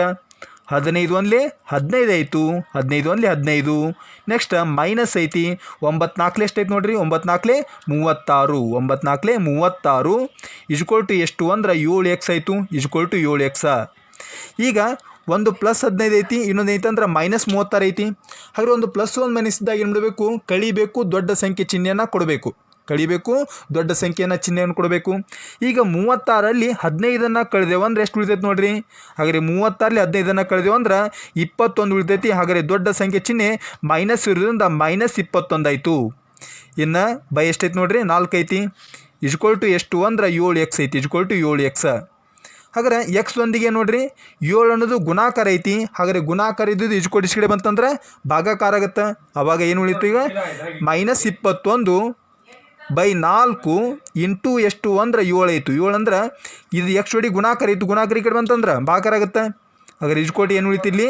ಹದಿನೈದು ಒಂದ್ಲೆ ಹದಿನೈದು ಆಯಿತು. ಹದಿನೈದು ಒಂದ್ಲಿ ಹದಿನೈದು. ನೆಕ್ಸ್ಟ್ ಮೈನಸ್ ಐತಿ. ಒಂಬತ್ತು ನಾಲ್ಕಲೆ ಎಷ್ಟೈತೆ ನೋಡ್ರಿ? ಒಂಬತ್ತು ಮೂವತ್ತಾರು. ಒಂಬತ್ನಾಲ್ಕಲೆ ಮೂವತ್ತಾರು. ಇಜ್ಕೊಲ್ ಟು ಎಷ್ಟು ಅಂದ್ರೆ ಏಳು ಎಕ್ಸ್ ಆಯಿತು. ಇಜ್ಕೊಲ್ ಟು ಏಳು ಎಕ್ಸ ಈಗ ಒಂದು ಪ್ಲಸ್ ಹದಿನೈದು ಐತಿ. ಇನ್ನೊಂದು ಐತಿ ಅಂದ್ರೆ ಮೈನಸ್ ಮೂವತ್ತಾರು ಐತಿ. ಹಾಗೆ ಒಂದು ಪ್ಲಸ್ ಒಂದು ಮೈನಸ್ ಇದ್ದಾಗ ಏನು ಮಾಡಬೇಕು? ಕಳಿಬೇಕು, ದೊಡ್ಡ ಸಂಖ್ಯೆ ಚಿಹ್ನೆಯನ್ನು ಕೊಡಬೇಕು. ಕಳಿಬೇಕು, ದೊಡ್ಡ ಸಂಖ್ಯೆಯನ್ನು ಚಿಹ್ನೆಯನ್ನು ಕೊಡಬೇಕು. ಈಗ ಮೂವತ್ತಾರಲ್ಲಿ ಹದಿನೈದನ್ನು ಕಳೆದೆವು ಅಂದ್ರೆ ಎಷ್ಟು ಉಳಿತೈತೆ ನೋಡಿರಿ? ಹಾಗಾದ್ರೆ ಮೂವತ್ತಾರಲ್ಲಿ ಹದಿನೈದನ್ನು ಕಳೆದೆವು ಅಂದ್ರೆ ಇಪ್ಪತ್ತೊಂದು ಉಳಿತೈತಿ ಹಾಗಾದ್ರೆ ದೊಡ್ಡ ಸಂಖ್ಯೆ ಚಿಹ್ನೆ ಮೈನಸ್ ಇರೋದ್ರಿಂದ ಮೈನಸ್ ಇಪ್ಪತ್ತೊಂದು ಆಯಿತು. ಇನ್ನು ಬೈ ಎಷ್ಟೈತೆ ನೋಡಿರಿ? ನಾಲ್ಕು ಐತಿ. ಇಜ್ಕೊಲ್ ಟು ಎಷ್ಟು ಅಂದ್ರೆ ಏಳು ಎಕ್ಸ್ ಐತಿ. ಇಜ್ಕೊಳ್ ಟು ಏಳು ಎಕ್ಸ್ ಹಾಗಾದ್ರೆ ಎಕ್ಸ್ ಒಂದಿಗೆ ನೋಡ್ರಿ. ಏಳು ಅನ್ನೋದು ಗುಣಾಕಾರ ಐತಿ. ಹಾಗಾದ್ರೆ ಗುಣಾಕಾರ ಇದ್ದು ಇಸ್ ಬಂತಂದ್ರೆ ಭಾಗಾಕಾರ ಆಗತ್ತೆ. ಅವಾಗ ಏನು ಉಳಿತು ಈಗ? ಮೈನಸ್ ಇಪ್ಪತ್ತೊಂದು. ಬೈ ನಾಲ್ಕು ಇಂಟು ಎಷ್ಟು ಅಂದ್ರೆ ಏಳು ಆಯಿತು ಏಳು ಅಂದ್ರೆ ಇದು ಎಕ್ಸ್ ಜೋಡಿ ಗುಣಾಕಾರ ಇತ್ತು, ಗುಣಾಕಾರ ಕಡೆ ಬಂತಂದ್ರೆ ಭಾಗಾಕಾರ ಆಗುತ್ತೆ. ಹಾಗಾದ್ರೆ ಇಜ್ಕೋಟಿ ಏನು ಉಳಿತು ಇಲ್ಲಿ?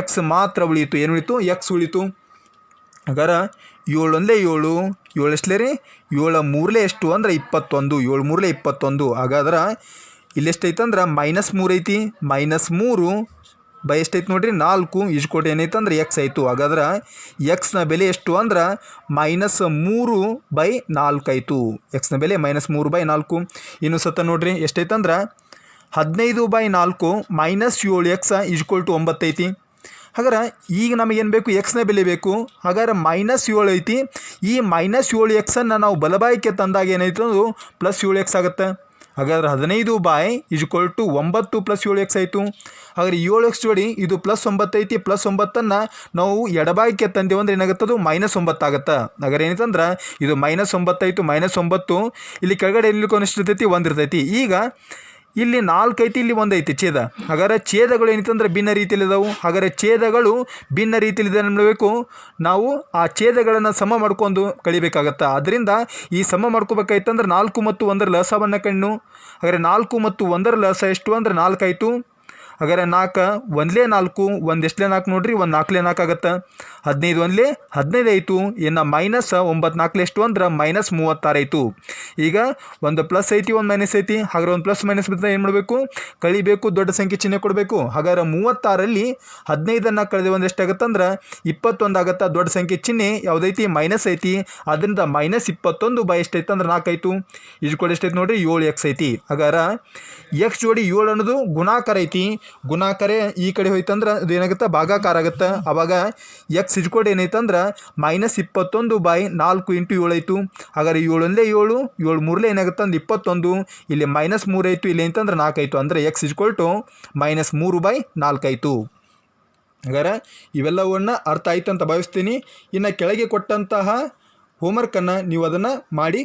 ಎಕ್ಸ್ ಮಾತ್ರ ಉಳಿಯಿತು. ಏನು ಉಳಿತು? ಎಕ್ಸ್ ಉಳಿತು. ಹಾಗಾದ್ರೆ ಏಳು ಒಂದೇ ಏಳು ಏಳು ಎಷ್ಟಲೇ ರೀ? ಏಳು ಮೂರಲೇ ಎಷ್ಟು ಅಂದ್ರೆ ಇಪ್ಪತ್ತೊಂದು, ಏಳು ಮೂರಲೇ ಇಪ್ಪತ್ತೊಂದು. ಹಾಗಾದ್ರೆ ಇಲ್ಲಿ ಎಷ್ಟೈತೆ ಅಂದ್ರೆ ಮೈನಸ್ ಮೂರು ಐತಿ ಮೈನಸ್ ಮೂರು ಬೈ ಎಷ್ಟೈತೆ ನೋಡಿರಿ ನಾಲ್ಕು ಇಜ್ಕೋಟಿ ಏನೈತೆ ಅಂದ್ರೆ ಎಕ್ಸ್ ಆಯಿತು. ಹಾಗಾದ್ರೆ ಎಕ್ಸ್ನ ಬೆಲೆ ಎಷ್ಟು ಅಂದ್ರೆ ಮೈನಸ್ ಮೂರು ಬೈ ನಾಲ್ಕು ಆಯಿತು. ಎಕ್ಸ್ನ ಬೆಲೆ ಮೈನಸ್ ಮೂರು ಬೈ ನಾಲ್ಕು. ಇನ್ನು ಸತ ನೋಡಿರಿ ಎಷ್ಟೈತೆ ಅಂದ್ರೆ ಹದಿನೈದು ಬೈ ನಾಲ್ಕು ಮೈನಸ್ ಏಳು ಎಕ್ಸ್ ಇಜ್ಕೊಲ್ ಟು ಒಂಬತ್ತೈತಿ ಹಾಗಾದ್ರೆ ಈಗ ನಮಗೇನು ಬೇಕು? ಎಕ್ಸ್ನ ಬೆಲೆ ಬೇಕು. ಹಾಗಾದ್ರೆ ಮೈನಸ್ ಏಳು ಐತಿ. ಈ ಮೈನಸ್ ಏಳು ಎಕ್ಸನ್ನು ನಾವು ಬಲಬಾಯಿಗೆ ತಂದಾಗ ಏನಾಯ್ತು ಅದು ಪ್ಲಸ್ ಏಳು ಎಕ್ಸ್ ಆಗುತ್ತೆ. ಹಾಗಾದ್ರೆ ಹದಿನೈದು ಬಾಯ್ ಇಜ್ಕೊಲ್ ಟು ಒಂಬತ್ತು ಪ್ಲಸ್ ಏಳು ಎಕ್ಸ್ ಆಯಿತು. ಹಾಗಾದ್ರೆ ಏಳು ಎಕ್ಸ್ ಜೋಡಿ ಇದು ಪ್ಲಸ್ ಒಂಬತ್ತು ಐತಿ ಪ್ಲಸ್ ಒಂಬತ್ತನ್ನು ನಾವು ಎಡಬಾಯ್ಕೆ ತಂದೆವು ಅಂದ್ರೆ ಅದು ಮೈನಸ್ ಒಂಬತ್ತು ಆಗುತ್ತೆ. ಹಾಗಾದ್ರೆ ಏನಿತ್ತಂದ್ರೆ ಇದು ಮೈನಸ್ ಒಂಬತ್ತಾಯಿತು ಮೈನಸ್ ಒಂಬತ್ತು. ಇಲ್ಲಿ ಕೆಳಗಡೆ ಎಲ್ಲಿ ಇರ್ತೈತಿ ಒಂದು ಇರ್ತೈತಿ ಈಗ ಇಲ್ಲಿ ನಾಲ್ಕು ಐತಿ, ಇಲ್ಲಿ ಒಂದು ಐತಿ, ಛೇದ. ಹಾಗಾದ್ರೆ ಛೇದಗಳು ಏನಿತ್ತಂದ್ರೆ ಭಿನ್ನ ರೀತಿಯಲ್ಲಿ ಇದಾವೆ. ಹಾಗಾದ್ರೆ ಛೇದಗಳು ಭಿನ್ನ ರೀತಿಯಲ್ಲಿ ಇದೆ ಮಾಡಬೇಕು ನಾವು ಆ ಛೇದಗಳನ್ನು ಸಮ ಮಾಡ್ಕೊಂಡು ಕಳಿಬೇಕಾಗತ್ತೆ? ಅದರಿಂದ ಈ ಸಮ ಮಾಡ್ಕೋಬೇಕಾಯ್ತಂದ್ರೆ ನಾಲ್ಕು ಮತ್ತು ಒಂದರ ಲಸವನ್ನು ಕಣ್ಣು ಹಾಗಾದ್ರೆ ನಾಲ್ಕು ಮತ್ತು ಒಂದರ ಲಸ ಎಷ್ಟು ಅಂದ್ರೆ ನಾಲ್ಕು ಆಯಿತು. ಹಾಗಾದ್ರೆ ನಾಲ್ಕು, ಒಂದ್ಲೇ ನಾಲ್ಕು ಒಂದು ಎಷ್ಟಲೇ ನಾಲ್ಕು ನೋಡ್ರಿ, ಒಂದು ನಾಲ್ಕಲೇ ನಾಲ್ಕು ಆಗುತ್ತೆ. ಹದಿನೈದು ಒಂದ್ಲೇ ಹದಿನೈದು ಆಯಿತು, ಇನ್ನು ಮೈನಸ್ ಒಂಬತ್ತು ನಾಲ್ಕಲೇ ಎಷ್ಟು ಅಂದ್ರೆ ಮೈನಸ್ ಮೂವತ್ತಾರು ಆಯಿತು. ಈಗ ಒಂದು ಪ್ಲಸ್ ಐತಿ, ಒಂದು ಮೈನಸ್ ಐತಿ, ಹಾಗಾದ್ರೆ ಒಂದು ಪ್ಲಸ್ ಮೈನಸ್ ಬಿದ್ದರೆ ಏನು ಮಾಡಬೇಕು? ಕಳಿಬೇಕು, ದೊಡ್ಡ ಸಂಖ್ಯೆ ಚಿಹ್ನೆ ಕೊಡಬೇಕು. ಹಾಗಾದ್ರೆ ಮೂವತ್ತಾರಲ್ಲಿ ಹದಿನೈದನ್ನು ಕಳೆದ ಒಂದು ಎಷ್ಟಾಗುತ್ತೆ ಅಂದ್ರೆ ಇಪ್ಪತ್ತೊಂದು ಆಗುತ್ತೆ. ದೊಡ್ಡ ಸಂಖ್ಯೆ ಚಿಹ್ನೆ ಯಾವುದೈತಿ ಮೈನಸ್ ಐತಿ. ಅದರಿಂದ ಮೈನಸ್ ಇಪ್ಪತ್ತೊಂದು ಬೈ ಎಷ್ಟೈತೆ ಅಂದ್ರೆ ನಾಲ್ಕು ಆಯಿತು. ಈಜು ಕೂಡ ಎಷ್ಟೈತೆ ನೋಡಿರಿ? ಏಳು ಎಕ್ಸ್ ಐತಿ. ಹಾಗಾದ್ರೆ ಎಕ್ಸ್ ಜೋಡಿ ಏಳು ಅನ್ನೋದು ಗುಣಾಕಾರ ಐತಿ. ಗುಣಾಕಾರ ಈ ಕಡೆ ಹೋಯ್ತಂದ್ರೆ ಅದು ಏನಾಗುತ್ತೆ ಭಾಗಾಕಾರ ಆಗುತ್ತೆ. ಆವಾಗ ಎಕ್ಸ್ ಇಜ್ಕೋಡ್ ಏನೈತಂದ್ರೆ ಮೈನಸ್ ಇಪ್ಪತ್ತೊಂದು ಬೈ ನಾಲ್ಕು ಇಂಟು ಏಳು ಆಯಿತು. ಹಾಗಾದ್ರೆ ಏಳೊಂದೇ ಏಳು ಏಳು ಮೂರಲೇ ಏನಾಗುತ್ತೆ ಅಂದ್ರೆ ಇಪ್ಪತ್ತೊಂದು. ಇಲ್ಲಿ ಮೈನಸ್ ಮೂರು ಆಯಿತು. ಇಲ್ಲಿ ಅಂತಂದ್ರೆ ನಾಲ್ಕು ಆಯಿತು. ಅಂದರೆ ಎಕ್ಸ್ ಇಜ್ಕೊಲ್ಟು ಮೈನಸ್ ಮೂರು ಬೈ ನಾಲ್ಕಾಯಿತು ಹಾಗಾದ್ರೆ ಇವೆಲ್ಲವನ್ನ ಅರ್ಥ ಆಯಿತು ಅಂತ ಭಾವಿಸ್ತೀನಿ. ಇನ್ನು ಕೆಳಗೆ ಕೊಟ್ಟಂತಹ ಹೋಮ್ವರ್ಕನ್ನು ನೀವು ಅದನ್ನು ಮಾಡಿ